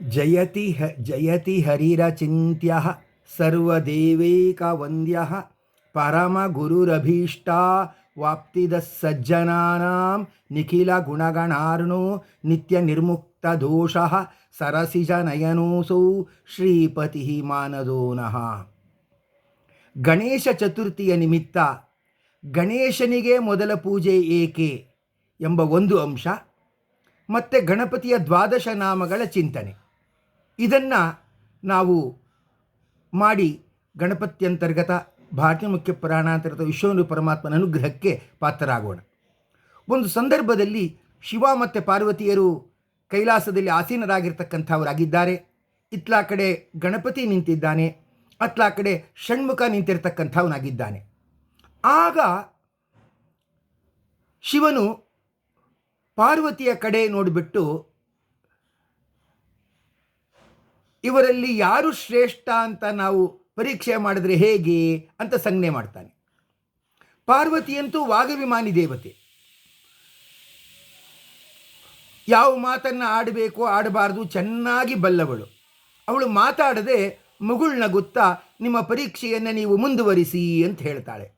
ಜಯತಿ ಹ ಜಯತಿ ಹರಿರಚಿತ್ಯ ಸರ್ವದೇವೈಕವಂದ್ಯ ಪರಮಗುರುರಭೀಷ್ಟ ವಾಪ್ತಿದ ಸಜ್ಜನಾನಾಂ ನಿಖಿಲ ಗುಣಗಣಾರ್ಣೋ ನಿತ್ಯ ನಿರ್ಮುಕ್ತ ದೋಷ ಸರಸಿಜ ನಯನೋಸೌ ಶ್ರೀಪತಿ ಮಾನದೋನಃ ಗಣೇಶ ಚತುರ್ಥಿಯ ನಿಮಿತ್ತ ಗಣೇಶನಿಗೆ ಮೊದಲ ಪೂಜೆ ಏಕೆ ಎಂಬ ಒಂದು ಅಂಶ, ಮತ್ತೆ ಗಣಪತಿಯ ದ್ವಾದಶ ನಾಮಗಳ ಚಿಂತನೆ. ಇದನ್ನು ನಾವು ಮಾಡಿ ಗಣಪತ್ಯಂತರ್ಗತ ಭಾರತೀಯ ಮುಖ್ಯ ಪ್ರಾಣಾಂತರ್ಗತ ವಿಶ್ವನು ಪರಮಾತ್ಮನ ಅನುಗ್ರಹಕ್ಕೆ ಪಾತ್ರರಾಗೋಣ. ಒಂದು ಸಂದರ್ಭದಲ್ಲಿ ಶಿವ ಮತ್ತು ಪಾರ್ವತಿಯರು ಕೈಲಾಸದಲ್ಲಿ ಆಸೀನರಾಗಿರ್ತಕ್ಕಂಥವರಾಗಿದ್ದಾರೆ. ಇತ್ಲಾ ಕಡೆ ಗಣಪತಿ ನಿಂತಿದ್ದಾನೆ, ಅತ್ಲ ಕಡೆ ಷಣ್ಮುಖ ನಿಂತಿರ್ತಕ್ಕಂಥವನಾಗಿದ್ದಾನೆ. ಆಗ ಶಿವನು ಪಾರ್ವತಿಯ ಕಡೆ ನೋಡಿಬಿಟ್ಟು ಇವರಲ್ಲಿ ಯಾರು ಶ್ರೇಷ್ಠ ಅಂತ ನಾವು ಪರೀಕ್ಷೆ ಮಾಡಿದ್ರೆ ಹೇಗೆ ಅಂತ ಸಂಜ್ಞೆ ಮಾಡ್ತಾನೆ. ಪಾರ್ವತಿಯಂತೂ ವಾಗವಿಮಾನಿ ದೇವತೆ. ಯಾವ ಮಾತನ್ನು ಆಡಬೇಕು ಆಡಬಾರ್ದು, ಚೆನ್ನಾಗಿ ಬಲ್ಲವಳು. ಅವಳು ಮಾತಾಡದೆ ಮುಗುಳ್ನಗುತ್ತಾ ನಿಮ್ಮ ಪರೀಕ್ಷೆಯನ್ನು ನೀವು ಮುಂದುವರಿಸಿ ಅಂತ ಹೇಳ್ತಾಳೆ.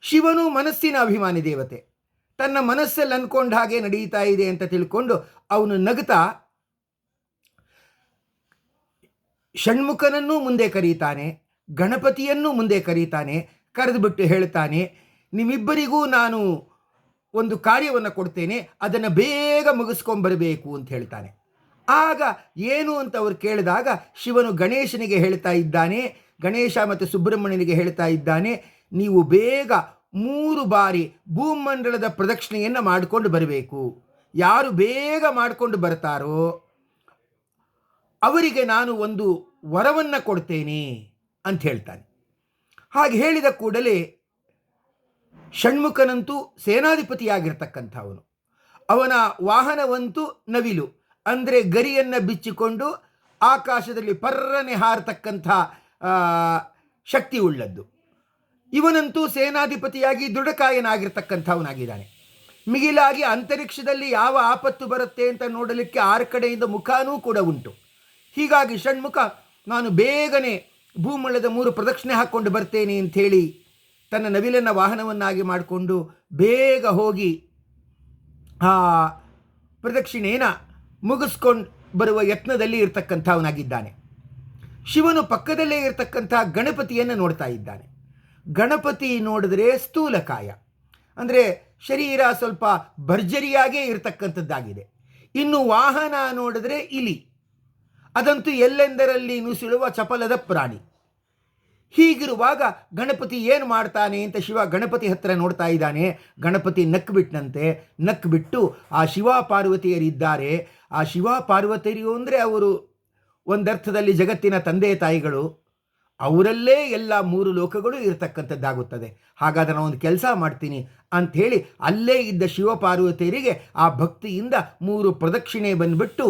ಶಿವನು ಮನಸ್ಸಿನ ಅಭಿಮಾನಿ ದೇವತೆ. ತನ್ನ ಮನಸ್ಸಲ್ಲಿ ಅಂದ್ಕೊಂಡ ಹಾಗೆ ನಡೀತಾ ಇದೆ ಅಂತ ತಿಳ್ಕೊಂಡು ಅವನು ನಗುತ್ತಾ ಷಣ್ಮುಖನನ್ನೂ ಮುಂದೆ ಕರೀತಾನೆ, ಗಣಪತಿಯನ್ನೂ ಮುಂದೆ ಕರೀತಾನೆ, ಕರೆದುಬಿಟ್ಟು ಹೇಳ್ತಾನೆ, ನಿಮ್ಮಿಬ್ಬರಿಗೂ ನಾನು ಒಂದು ಕಾರ್ಯವನ್ನು ಕೊಡ್ತೇನೆ, ಅದನ್ನು ಬೇಗ ಮುಗಿಸ್ಕೊಂಬರಬೇಕು ಅಂತ ಹೇಳ್ತಾನೆ. ಆಗ ಏನು ಅಂತ ಅವ್ರು ಕೇಳಿದಾಗ ಶಿವನು ಗಣೇಶನಿಗೆ ಹೇಳ್ತಾ ಇದ್ದಾನೆ, ಗಣೇಶ ಮತ್ತು ಸುಬ್ರಹ್ಮಣ್ಯನಿಗೆ ಹೇಳ್ತಾ ಇದ್ದಾನೆ, ನೀವು ಬೇಗ ಮೂರು ಬಾರಿ ಭೂಮಂಡಲದ ಪ್ರದಕ್ಷಿಣೆಯನ್ನು ಮಾಡಿಕೊಂಡು ಬರಬೇಕು. ಯಾರು ಬೇಗ ಮಾಡಿಕೊಂಡು ಬರ್ತಾರೋ ಅವರಿಗೆ ನಾನು ಒಂದು ವರವನ್ನು ಕೊಡ್ತೇನೆ ಅಂತ ಹೇಳ್ತಾನೆ. ಹಾಗೆ ಹೇಳಿದ ಕೂಡಲೇ ಷಣ್ಮುಖನಂತೂ ಸೇನಾಧಿಪತಿಯಾಗಿರ್ತಕ್ಕಂಥವನು. ಅವನ ವಾಹನವಂತೂ ನವಿಲು, ಅಂದರೆ ಗರಿಯನ್ನು ಬಿಚ್ಚಿಕೊಂಡು ಆಕಾಶದಲ್ಲಿ ಪರ್ರನೆ ಹಾರತಕ್ಕಂಥ ಶಕ್ತಿ ಉಳ್ಳದ್ದು. ಇವನಂತೂ ಸೇನಾಧಿಪತಿಯಾಗಿ ದೃಢಕಾಯನಾಗಿರ್ತಕ್ಕಂಥವನಾಗಿದ್ದಾನೆ. ಮಿಗಿಲಾಗಿ ಅಂತರಿಕ್ಷದಲ್ಲಿ ಯಾವ ಆಪತ್ತು ಬರುತ್ತೆ ಅಂತ ನೋಡಲಿಕ್ಕೆ ಆರು ಕಡೆಯಿಂದ ಮುಖಾನೂ ಕೂಡ ಉಂಟು. ಹೀಗಾಗಿ ಷಣ್ಮುಖ, ನಾನು ಬೇಗನೆ ಭೂಮಂಡಲದ ಮೂರು ಪ್ರದಕ್ಷಿಣೆ ಹಾಕ್ಕೊಂಡು ಬರ್ತೇನೆ ಅಂಥೇಳಿ ತನ್ನ ನವಿಲನ್ನ ವಾಹನವನ್ನಾಗಿ ಮಾಡಿಕೊಂಡು ಬೇಗ ಹೋಗಿ ಆ ಪ್ರದಕ್ಷಿಣೆಯನ್ನು ಮುಗಿಸ್ಕೊಂಡು ಬರುವ ಯತ್ನದಲ್ಲಿ ಇರತಕ್ಕಂಥವನಾಗಿದ್ದಾನೆ. ಶಿವನು ಪಕ್ಕದಲ್ಲೇ ಇರತಕ್ಕಂಥ ಗಣಪತಿಯನ್ನು ನೋಡ್ತಾ ಇದ್ದಾನೆ. ಗಣಪತಿ ನೋಡಿದ್ರೆ ಸ್ಥೂಲಕಾಯ. ಅಂದರೆ ಶರೀರ ಸ್ವಲ್ಪ ಭರ್ಜರಿಯಾಗೇ ಇರತಕ್ಕಂಥದ್ದಾಗಿದೆ. ಇನ್ನು ವಾಹನ ನೋಡಿದ್ರೆ ಇಲಿ. ಅದಂತೂ ಎಲ್ಲೆಂದರಲ್ಲಿ ನುಸುಳುವ ಚಪಲದ ಪ್ರಾಣಿ. ಹೀಗಿರುವಾಗ ಗಣಪತಿ ಏನು ಮಾಡ್ತಾನೆ ಅಂತ ಶಿವ ಗಣಪತಿ ಹತ್ರ ನೋಡ್ತಾ ಇದ್ದಾನೆ. ಗಣಪತಿ ನಕ್ಬಿಟ್ನಂತೆ, ನಕ್ಬಿಟ್ಟು ಆ ಶಿವ ಪಾರ್ವತಿಯರಿದ್ದಾರೆ ಆ ಶಿವ ಪಾರ್ವತಿಯರು ಅಂದರೆ ಅವರು ಒಂದರ್ಥದಲ್ಲಿ ಜಗತ್ತಿನ ತಂದೆ ತಾಯಿಗಳು. ಅವರಲ್ಲೇ ಎಲ್ಲ ಮೂರು ಲೋಕಗಳು ಇರತಕ್ಕಂಥದ್ದಾಗುತ್ತದೆ. ಹಾಗಾದರೆ ನಾನು ಒಂದು ಕೆಲಸ ಮಾಡ್ತೀನಿ ಅಂಥೇಳಿ ಅಲ್ಲೇ ಇದ್ದ ಶಿವಪಾರ್ವತಿಯರಿಗೆ ಆ ಭಕ್ತಿಯಿಂದ ಮೂರು ಪ್ರದಕ್ಷಿಣೆ ಬಂದುಬಿಟ್ಟು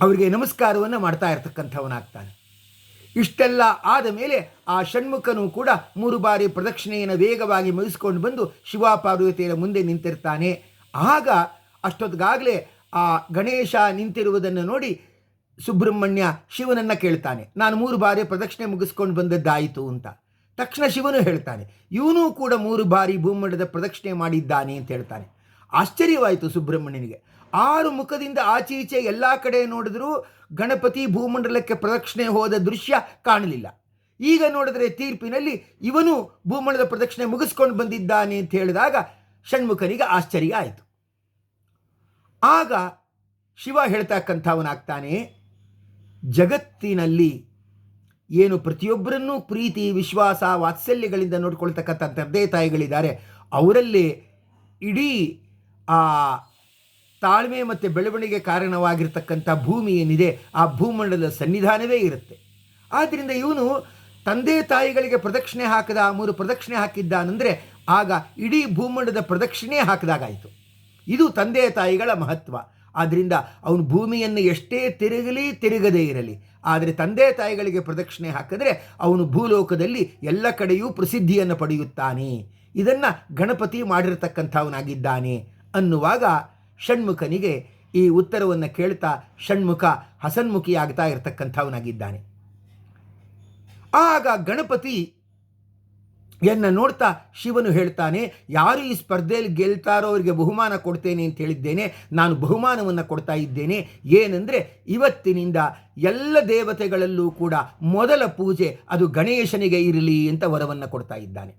ಅವರಿಗೆ ನಮಸ್ಕಾರವನ್ನು ಮಾಡ್ತಾ ಇರ್ತಕ್ಕಂಥವನಾಗ್ತಾನೆ. ಇಷ್ಟೆಲ್ಲ ಆದ ಮೇಲೆ ಆ ಷಣ್ಮುಖನು ಕೂಡ ಮೂರು ಬಾರಿ ಪ್ರದಕ್ಷಿಣೆಯನ್ನು ವೇಗವಾಗಿ ಮುಗಿಸ್ಕೊಂಡು ಬಂದು ಶಿವ ಪಾರ್ವತಿಯರ ಮುಂದೆ ನಿಂತಿರ್ತಾನೆ. ಆಗ ಅಷ್ಟೊತ್ತಿಗಾಗಲೇ ಆ ಗಣೇಶ ನಿಂತಿರುವುದನ್ನು ನೋಡಿ ಸುಬ್ರಹ್ಮಣ್ಯ ಶಿವನನ್ನು ಕೇಳ್ತಾನೆ. ನಾನು ಮೂರು ಬಾರಿ ಪ್ರದಕ್ಷಿಣೆ ಮುಗಿಸ್ಕೊಂಡು ಬಂದದ್ದಾಯಿತು ಅಂತ. ತಕ್ಷಣ ಶಿವನು ಹೇಳ್ತಾನೆ, ಇವನು ಕೂಡ ಮೂರು ಬಾರಿ ಭೂಮಂಡದ ಪ್ರದಕ್ಷಿಣೆ ಮಾಡಿದ್ದಾನೆ ಅಂತ ಹೇಳ್ತಾನೆ. ಆಶ್ಚರ್ಯವಾಯಿತು ಸುಬ್ರಹ್ಮಣ್ಯನಿಗೆ. ಆರು ಮುಖದಿಂದ ಆಚೆ ಈಚೆ ಎಲ್ಲ ಕಡೆ ನೋಡಿದರೂ ಗಣಪತಿ ಭೂಮಂಡಲಕ್ಕೆ ಪ್ರದಕ್ಷಿಣೆ ಹೋದ ದೃಶ್ಯ ಕಾಣಲಿಲ್ಲ. ಈಗ ನೋಡಿದ್ರೆ ತೀರ್ಪಿನಲ್ಲಿ ಇವನು ಭೂಮಂಡಲದ ಪ್ರದಕ್ಷಿಣೆ ಮುಗಿಸ್ಕೊಂಡು ಬಂದಿದ್ದಾನೆ ಅಂತ ಹೇಳಿದಾಗ ಷಣ್ಮುಖನಿಗೆ ಆಶ್ಚರ್ಯ ಆಯಿತು. ಆಗ ಶಿವ ಹೇಳ್ತಕ್ಕಂಥವನಾಗ್ತಾನೆ, ಜಗತ್ತಿನಲ್ಲಿ ಏನು ಪ್ರತಿಯೊಬ್ಬರನ್ನೂ ಪ್ರೀತಿ, ವಿಶ್ವಾಸ, ವಾತ್ಸಲ್ಯಗಳಿಂದ ನೋಡ್ಕೊಳ್ತಕ್ಕಂಥ ತಂದೆ ತಾಯಿಗಳಿದ್ದಾರೆ, ಅವರಲ್ಲಿ ಇಡೀ ಆ ತಾಳ್ಮೆ ಮತ್ತು ಬೆಳವಣಿಗೆ ಕಾರಣವಾಗಿರ್ತಕ್ಕಂಥ ಭೂಮಿ ಏನಿದೆ, ಆ ಭೂಮಂಡಲದ ಸನ್ನಿಧಾನವೇ ಇರುತ್ತೆ. ಆದ್ದರಿಂದ ಇವನು ತಂದೆ ತಾಯಿಗಳಿಗೆ ಪ್ರದಕ್ಷಿಣೆ ಹಾಕಿದ ಮೂರು ಪ್ರದಕ್ಷಿಣೆ ಹಾಕಿದ್ದಾನಂದರೆ ಆಗ ಇಡೀ ಭೂಮಂಡದ ಪ್ರದಕ್ಷಿಣೆ ಹಾಕಿದಾಗಾಯಿತು. ಇದು ತಂದೆ ತಾಯಿಗಳ ಮಹತ್ವ. ಆದ್ದರಿಂದ ಅವನು ಭೂಮಿಯನ್ನು ಎಷ್ಟೇ ತಿರುಗಲಿ ತಿರುಗದೇ ಇರಲಿ, ಆದರೆ ತಂದೆ ತಾಯಿಗಳಿಗೆ ಪ್ರದಕ್ಷಿಣೆ ಹಾಕಿದ್ರೆ ಅವನು ಭೂಲೋಕದಲ್ಲಿ ಎಲ್ಲ ಕಡೆಯೂ ಪ್ರಸಿದ್ಧಿಯನ್ನು ಪಡೆಯುತ್ತಾನೆ. ಇದನ್ನು ಗಣಪತಿ ಮಾಡಿರತಕ್ಕಂಥವನಾಗಿದ್ದಾನೆ ಅನ್ನುವಾಗ ಷಣ್ಮುಖನಿಗೆ ಈ ಉತ್ತರವನ್ನು ಕೇಳ್ತಾ ಷಣ್ಮುಖ ಹಸನ್ಮುಖಿಯಾಗ್ತಾ ಇರತಕ್ಕಂಥವನಾಗಿದ್ದಾನೆ. ಆಗ ಗಣಪತಿ ಎನ್ನ ನೋಡ್ತಾ ಶಿವನು ಹೇಳ್ತಾನೆ, ಯಾರು ಈ ಸ್ಪರ್ಧೆಯಲ್ಲಿ ಗೆಲ್ತಾರೋ ಅವರಿಗೆ ಬಹುಮಾನ ಕೊಡ್ತೇನೆ ಅಂತ ಹೇಳಿದ್ದೇನೆ. ನಾನು ಬಹುಮಾನವನ್ನು ಕೊಡ್ತಾ ಇದ್ದೇನೆ. ಏನಂದರೆ ಇವತ್ತಿನಿಂದ ಎಲ್ಲ ದೇವತೆಗಳಲ್ಲೂ ಕೂಡ ಮೊದಲ ಪೂಜೆ ಅದು ಗಣೇಶನಿಗೆ ಇರಲಿ ಅಂತ ವರವನ್ನು ಕೊಡ್ತಾ ಇದ್ದಾನೆ.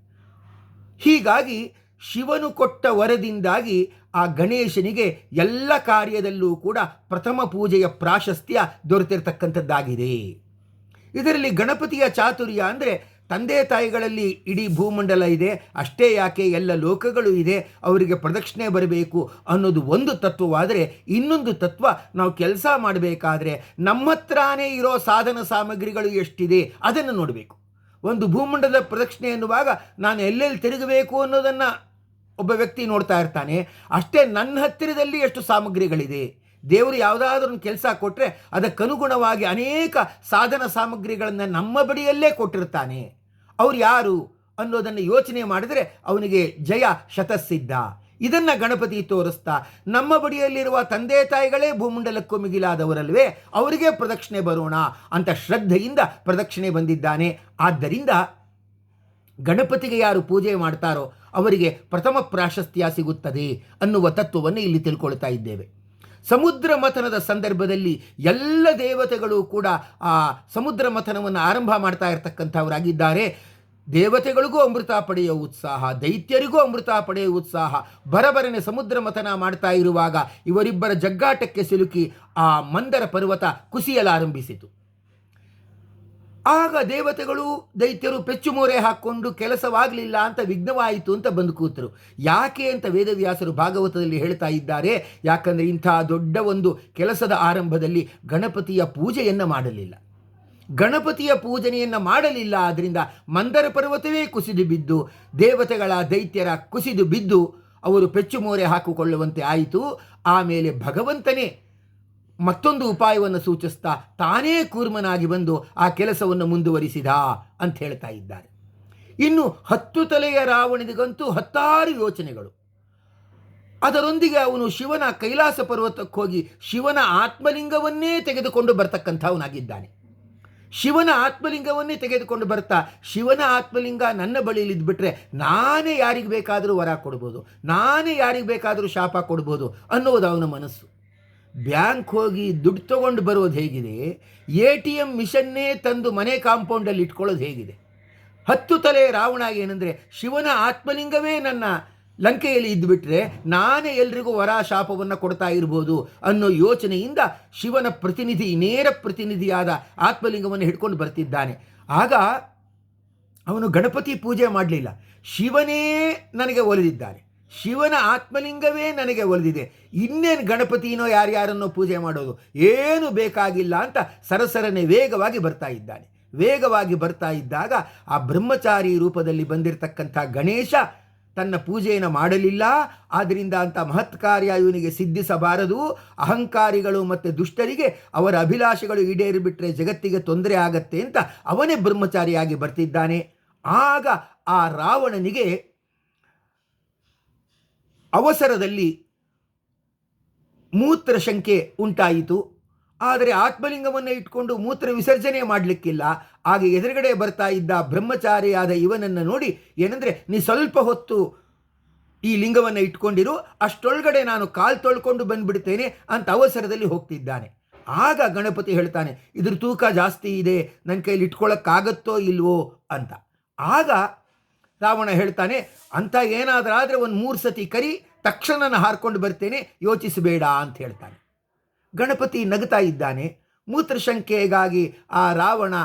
ಹೀಗಾಗಿ ಶಿವನು ಕೊಟ್ಟ ವರದಿಂದಾಗಿ ಆ ಗಣೇಶನಿಗೆ ಎಲ್ಲ ಕಾರ್ಯದಲ್ಲೂ ಕೂಡ ಪ್ರಥಮ ಪೂಜೆಯ ಪ್ರಾಶಸ್ತ್ಯ ದೊರೆತಿರ್ತಕ್ಕಂಥದ್ದಾಗಿದೆ. ಇದರಲ್ಲಿ ಗಣಪತಿಯ ಚಾತುರ್ಯ ಅಂದರೆ ತಂದೆ ತಾಯಿಗಳಲ್ಲಿ ಇಡೀ ಭೂಮಂಡಲ ಇದೆ, ಅಷ್ಟೇ ಯಾಕೆ ಎಲ್ಲ ಲೋಕಗಳು ಇದೆ, ಅವರಿಗೆ ಪ್ರದಕ್ಷಿಣೆ ಬರಬೇಕು ಅನ್ನೋದು ಒಂದು ತತ್ವವಾದರೆ ಇನ್ನೊಂದು ತತ್ವ ನಾವು ಕೆಲಸ ಮಾಡಬೇಕಾದ್ರೆ ನಮ್ಮ ಹತ್ರನೇ ಇರೋ ಸಾಧನ ಸಾಮಗ್ರಿಗಳು ಎಷ್ಟಿದೆ ಅದನ್ನು ನೋಡಬೇಕು. ಒಂದು ಭೂಮಂಡಲದ ಪ್ರದಕ್ಷಿಣೆ ಎನ್ನುವಾಗ ನಾನು ಎಲ್ಲೆಲ್ಲಿ ತಿರುಗಬೇಕು ಅನ್ನೋದನ್ನು ಒಬ್ಬ ವ್ಯಕ್ತಿ ನೋಡ್ತಾ ಇರ್ತಾನೆ. ಅಷ್ಟೇ ನನ್ನ ಹತ್ತಿರದಲ್ಲಿ ಎಷ್ಟು ಸಾಮಗ್ರಿಗಳಿದೆ? ದೇವರು ಯಾವುದಾದ್ರೂ ಕೆಲಸ ಕೊಟ್ಟರೆ ಅದಕ್ಕನುಗುಣವಾಗಿ ಅನೇಕ ಸಾಧನ ಸಾಮಗ್ರಿಗಳನ್ನು ನಮ್ಮ ಬಳಿಯಲ್ಲೇ ಕೊಟ್ಟಿರ್ತಾನೆ. ಅವ್ರು ಯಾರು ಅನ್ನೋದನ್ನು ಯೋಚನೆ ಮಾಡಿದರೆ ಅವನಿಗೆ ಜಯ ಶತಸಿದ್ಧ. ಇದನ್ನು ಗಣಪತಿ ತೋರಿಸ್ತಾ, ನಮ್ಮ ಬಡಿಯಲ್ಲಿರುವ ತಂದೆ ತಾಯಿಗಳೇ ಭೂಮಂಡಲಕ್ಕೂ ಮಿಗಿಲಾದವರಲ್ವೇ, ಅವರಿಗೆ ಪ್ರದಕ್ಷಿಣೆ ಬರೋಣ ಅಂತ ಶ್ರದ್ಧೆಯಿಂದ ಪ್ರದಕ್ಷಿಣೆ ಬಂದಿದ್ದಾನೆ. ಆದ್ದರಿಂದ ಗಣಪತಿಗೆ ಯಾರು ಪೂಜೆ ಮಾಡ್ತಾರೋ ಅವರಿಗೆ ಪ್ರಥಮ ಪ್ರಾಶಸ್ತ್ಯ ಸಿಗುತ್ತದೆ ಅನ್ನುವ ತತ್ವವನ್ನು ಇಲ್ಲಿ ತಿಳ್ಕೊಳ್ತಾ ಇದ್ದೇವೆ. ಸಮುದ್ರ ಮಥನದ ಸಂದರ್ಭದಲ್ಲಿ ಎಲ್ಲ ದೇವತೆಗಳು ಕೂಡ ಆ ಸಮುದ್ರ ಮಥನವನ್ನು ಆರಂಭ ಮಾಡ್ತಾ ಇರತಕ್ಕಂಥವರಾಗಿದ್ದಾರೆ. ದೇವತೆಗಳಿಗೂ ಅಮೃತ ಪಡೆಯುವ ಉತ್ಸಾಹ, ದೈತ್ಯರಿಗೂ ಅಮೃತ ಪಡೆಯುವ ಉತ್ಸಾಹ, ಬರಬರನೆ ಸಮುದ್ರ ಮಥನ ಮಾಡ್ತಾ ಇರುವಾಗ ಇವರಿಬ್ಬರ ಜಗ್ಗಾಟಕ್ಕೆ ಸಿಲುಕಿ ಆ ಮಂದರ ಪರ್ವತ ಕುಸಿಯಲಾರಂಭಿಸಿತು ಆಗ ದೇವತೆಗಳು, ದೈತ್ಯರು ಪೆಚ್ಚುಮೋರೆ ಹಾಕ್ಕೊಂಡು ಕೆಲಸವಾಗಲಿಲ್ಲ ಅಂತ ವಿಘ್ನವಾಯಿತು ಅಂತ ಬಂದು ಕೂತರು. ಯಾಕೆ ಅಂತ ವೇದವ್ಯಾಸರು ಭಾಗವತದಲ್ಲಿ ಹೇಳ್ತಾ ಇದ್ದಾರೆ, ಯಾಕಂದರೆ ಇಂಥ ದೊಡ್ಡ ಒಂದು ಕೆಲಸದ ಆರಂಭದಲ್ಲಿ ಗಣಪತಿಯ ಪೂಜೆಯನ್ನು ಮಾಡಲಿಲ್ಲ. ಗಣಪತಿಯ ಪೂಜನೆಯನ್ನು ಮಾಡಲಿಲ್ಲ ಆದ್ದರಿಂದ ಮಂದರ ಪರ್ವತವೇ ಕುಸಿದು ಬಿದ್ದು, ದೇವತೆಗಳ ದೈತ್ಯರ ಕುಸಿದು ಬಿದ್ದು ಅವರು ಪೆಚ್ಚುಮೋರೆ ಹಾಕಿಕೊಳ್ಳುವಂತೆ ಆಯಿತು. ಆಮೇಲೆ ಭಗವಂತನೇ ಮತ್ತೊಂದು ಉಪಾಯವನ್ನು ಸೂಚಿಸ್ತಾ ತಾನೇ ಕೂರ್ಮನಾಗಿ ಬಂದು ಆ ಕೆಲಸವನ್ನು ಮುಂದುವರಿಸಿದ ಅಂತ ಹೇಳ್ತಾ ಇದ್ದಾರೆ. ಇನ್ನು ಹತ್ತು ತಲೆಯ ರಾವಣನಿಗಂತೂ ಹತ್ತಾರು ಯೋಚನೆಗಳು. ಅದರೊಂದಿಗೆ ಅವನು ಶಿವನ ಕೈಲಾಸ ಪರ್ವತಕ್ಕೆ ಹೋಗಿ ಶಿವನ ಆತ್ಮಲಿಂಗವನ್ನೇ ತೆಗೆದುಕೊಂಡು ಬರ್ತಕ್ಕಂಥವನಾಗಿದ್ದಾನೆ. ಶಿವನ ಆತ್ಮಲಿಂಗವನ್ನೇ ತೆಗೆದುಕೊಂಡು ಬರ್ತಾ, ಶಿವನ ಆತ್ಮಲಿಂಗ ನನ್ನ ಬಳಿಯಲ್ಲಿ ಇದ್ಬಿಟ್ರೆ ನಾನೇ ಯಾರಿಗೆ ಬೇಕಾದರೂ ವರ ಕೊಡ್ಬೋದು, ನಾನೇ ಯಾರಿಗೆ ಬೇಕಾದರೂ ಶಾಪ ಕೊಡ್ಬೋದು ಅನ್ನೋದು ಅವನ ಮನಸ್ಸು. ಬ್ಯಾಂಕ್ ಹೋಗಿ ದುಡ್ಡು ತಗೊಂಡು ಬರೋದು ಹೇಗಿದೆ, ಎ ಟಿ ಎಂ ಮಿಷನ್ನೇ ತಂದು ಮನೆ ಕಾಂಪೌಂಡಲ್ಲಿ ಇಟ್ಕೊಳ್ಳೋದು ಹೇಗಿದೆ. ಹತ್ತು ತಲೆ ರಾವಣ ಏನಂದರೆ, ಶಿವನ ಆತ್ಮಲಿಂಗವೇ ನನ್ನ ಲಂಕೆಯಲ್ಲಿ ಇದ್ದುಬಿಟ್ರೆ ನಾನೇ ಎಲ್ರಿಗೂ ವರ ಶಾಪವನ್ನು ಕೊಡ್ತಾ ಇರ್ಬೋದು ಅನ್ನೋ ಯೋಚನೆಯಿಂದ ಶಿವನ ಪ್ರತಿನಿಧಿ, ನೇರ ಪ್ರತಿನಿಧಿಯಾದ ಆತ್ಮಲಿಂಗವನ್ನು ಹಿಡ್ಕೊಂಡು ಬರ್ತಿದ್ದಾನೆ. ಆಗ ಅವನು ಗಣಪತಿ ಪೂಜೆ ಮಾಡಲಿಲ್ಲ. ಶಿವನೇ ನನಗೆ ಒಲಿದಿದ್ದಾನೆ ಶಿವನ ಆತ್ಮಲಿಂಗವೇ ನನಗೆ ಒಲಿದಿದೆ. ಇನ್ನೇನು ಗಣಪತಿನೋ ಯಾರ್ಯಾರನ್ನೋ ಪೂಜೆ ಮಾಡೋದು? ಏನು ಬೇಕಾಗಿಲ್ಲ ಅಂತ ಸರಸರನೆ ವೇಗವಾಗಿ ಬರ್ತಾ ಇದ್ದಾನೆ. ವೇಗವಾಗಿ ಬರ್ತಾ ಇದ್ದಾಗ ಆ ಬ್ರಹ್ಮಚಾರಿ ರೂಪದಲ್ಲಿ ಬಂದಿರತಕ್ಕಂಥ ಗಣೇಶ ತನ್ನ ಪೂಜೆಯನ್ನು ಮಾಡಲಿಲ್ಲ. ಆದ್ದರಿಂದ ಅಂತ ಮಹತ್ ಕಾರ್ಯ ಇವನಿಗೆ ಸಿದ್ಧಿಸಬಾರದು. ಅಹಂಕಾರಿಗಳು ಮತ್ತು ದುಷ್ಟರಿಗೆ ಅವರ ಅಭಿಲಾಷೆಗಳು ಈಡೇರಿಬಿಟ್ರೆ ಜಗತ್ತಿಗೆ ತೊಂದರೆ ಆಗತ್ತೆ ಅಂತ ಅವನೇ ಬ್ರಹ್ಮಚಾರಿಯಾಗಿ ಬರ್ತಿದ್ದಾನೆ. ಆಗ ಆ ರಾವಣನಿಗೆ ಅವಸರದಲ್ಲಿ ಮೂತ್ರ ಶಂಕೆ ಉಂಟಾಯಿತು. ಆದರೆ ಆತ್ಮಲಿಂಗವನ್ನು ಇಟ್ಕೊಂಡು ಮೂತ್ರ ವಿಸರ್ಜನೆ ಮಾಡಲಿಕ್ಕಿಲ್ಲ. ಆಗ ಎದುರುಗಡೆ ಬರ್ತಾ ಇದ್ದ ಬ್ರಹ್ಮಚಾರಿಯಾದ ಇವನನ್ನು ನೋಡಿ ಏನಂದರೆ, ನೀ ಸ್ವಲ್ಪ ಹೊತ್ತು ಈ ಲಿಂಗವನ್ನು ಇಟ್ಕೊಂಡಿರು, ಅಷ್ಟೊಳಗಡೆ ನಾನು ಕಾಲು ತೊಳ್ಕೊಂಡು ಬಂದ್ಬಿಡ್ತೇನೆ ಅಂತ ಅವಸರದಲ್ಲಿ ಹೋಗ್ತಿದ್ದಾನೆ. ಆಗ ಗಣಪತಿ ಹೇಳ್ತಾನೆ, ಇದ್ರ ತೂಕ ಜಾಸ್ತಿ ಇದೆ ನನ್ನ ಕೈಲಿ ಇಟ್ಕೊಳ್ಳೋಕ್ಕಾಗತ್ತೋ ಇಲ್ವೋ ಅಂತ. ಆಗ ರಾವಣ ಹೇಳ್ತಾನೆ, ಅಂತ ಏನಾದರಾದರೆ ಒಂದು ಮೂರು ಸತಿ ಕರಿ ತಕ್ಷಣ ನಾನು ಹಾರ್ಕೊಂಡು ಬರ್ತೇನೆ, ಯೋಚಿಸಬೇಡ ಅಂತ ಹೇಳ್ತಾನೆ. ಗಣಪತಿ ನಗ್ತಾ ಇದ್ದಾನೆ. ಮೂತ್ರಶಂಕೆಗಾಗಿ ಆ ರಾವಣ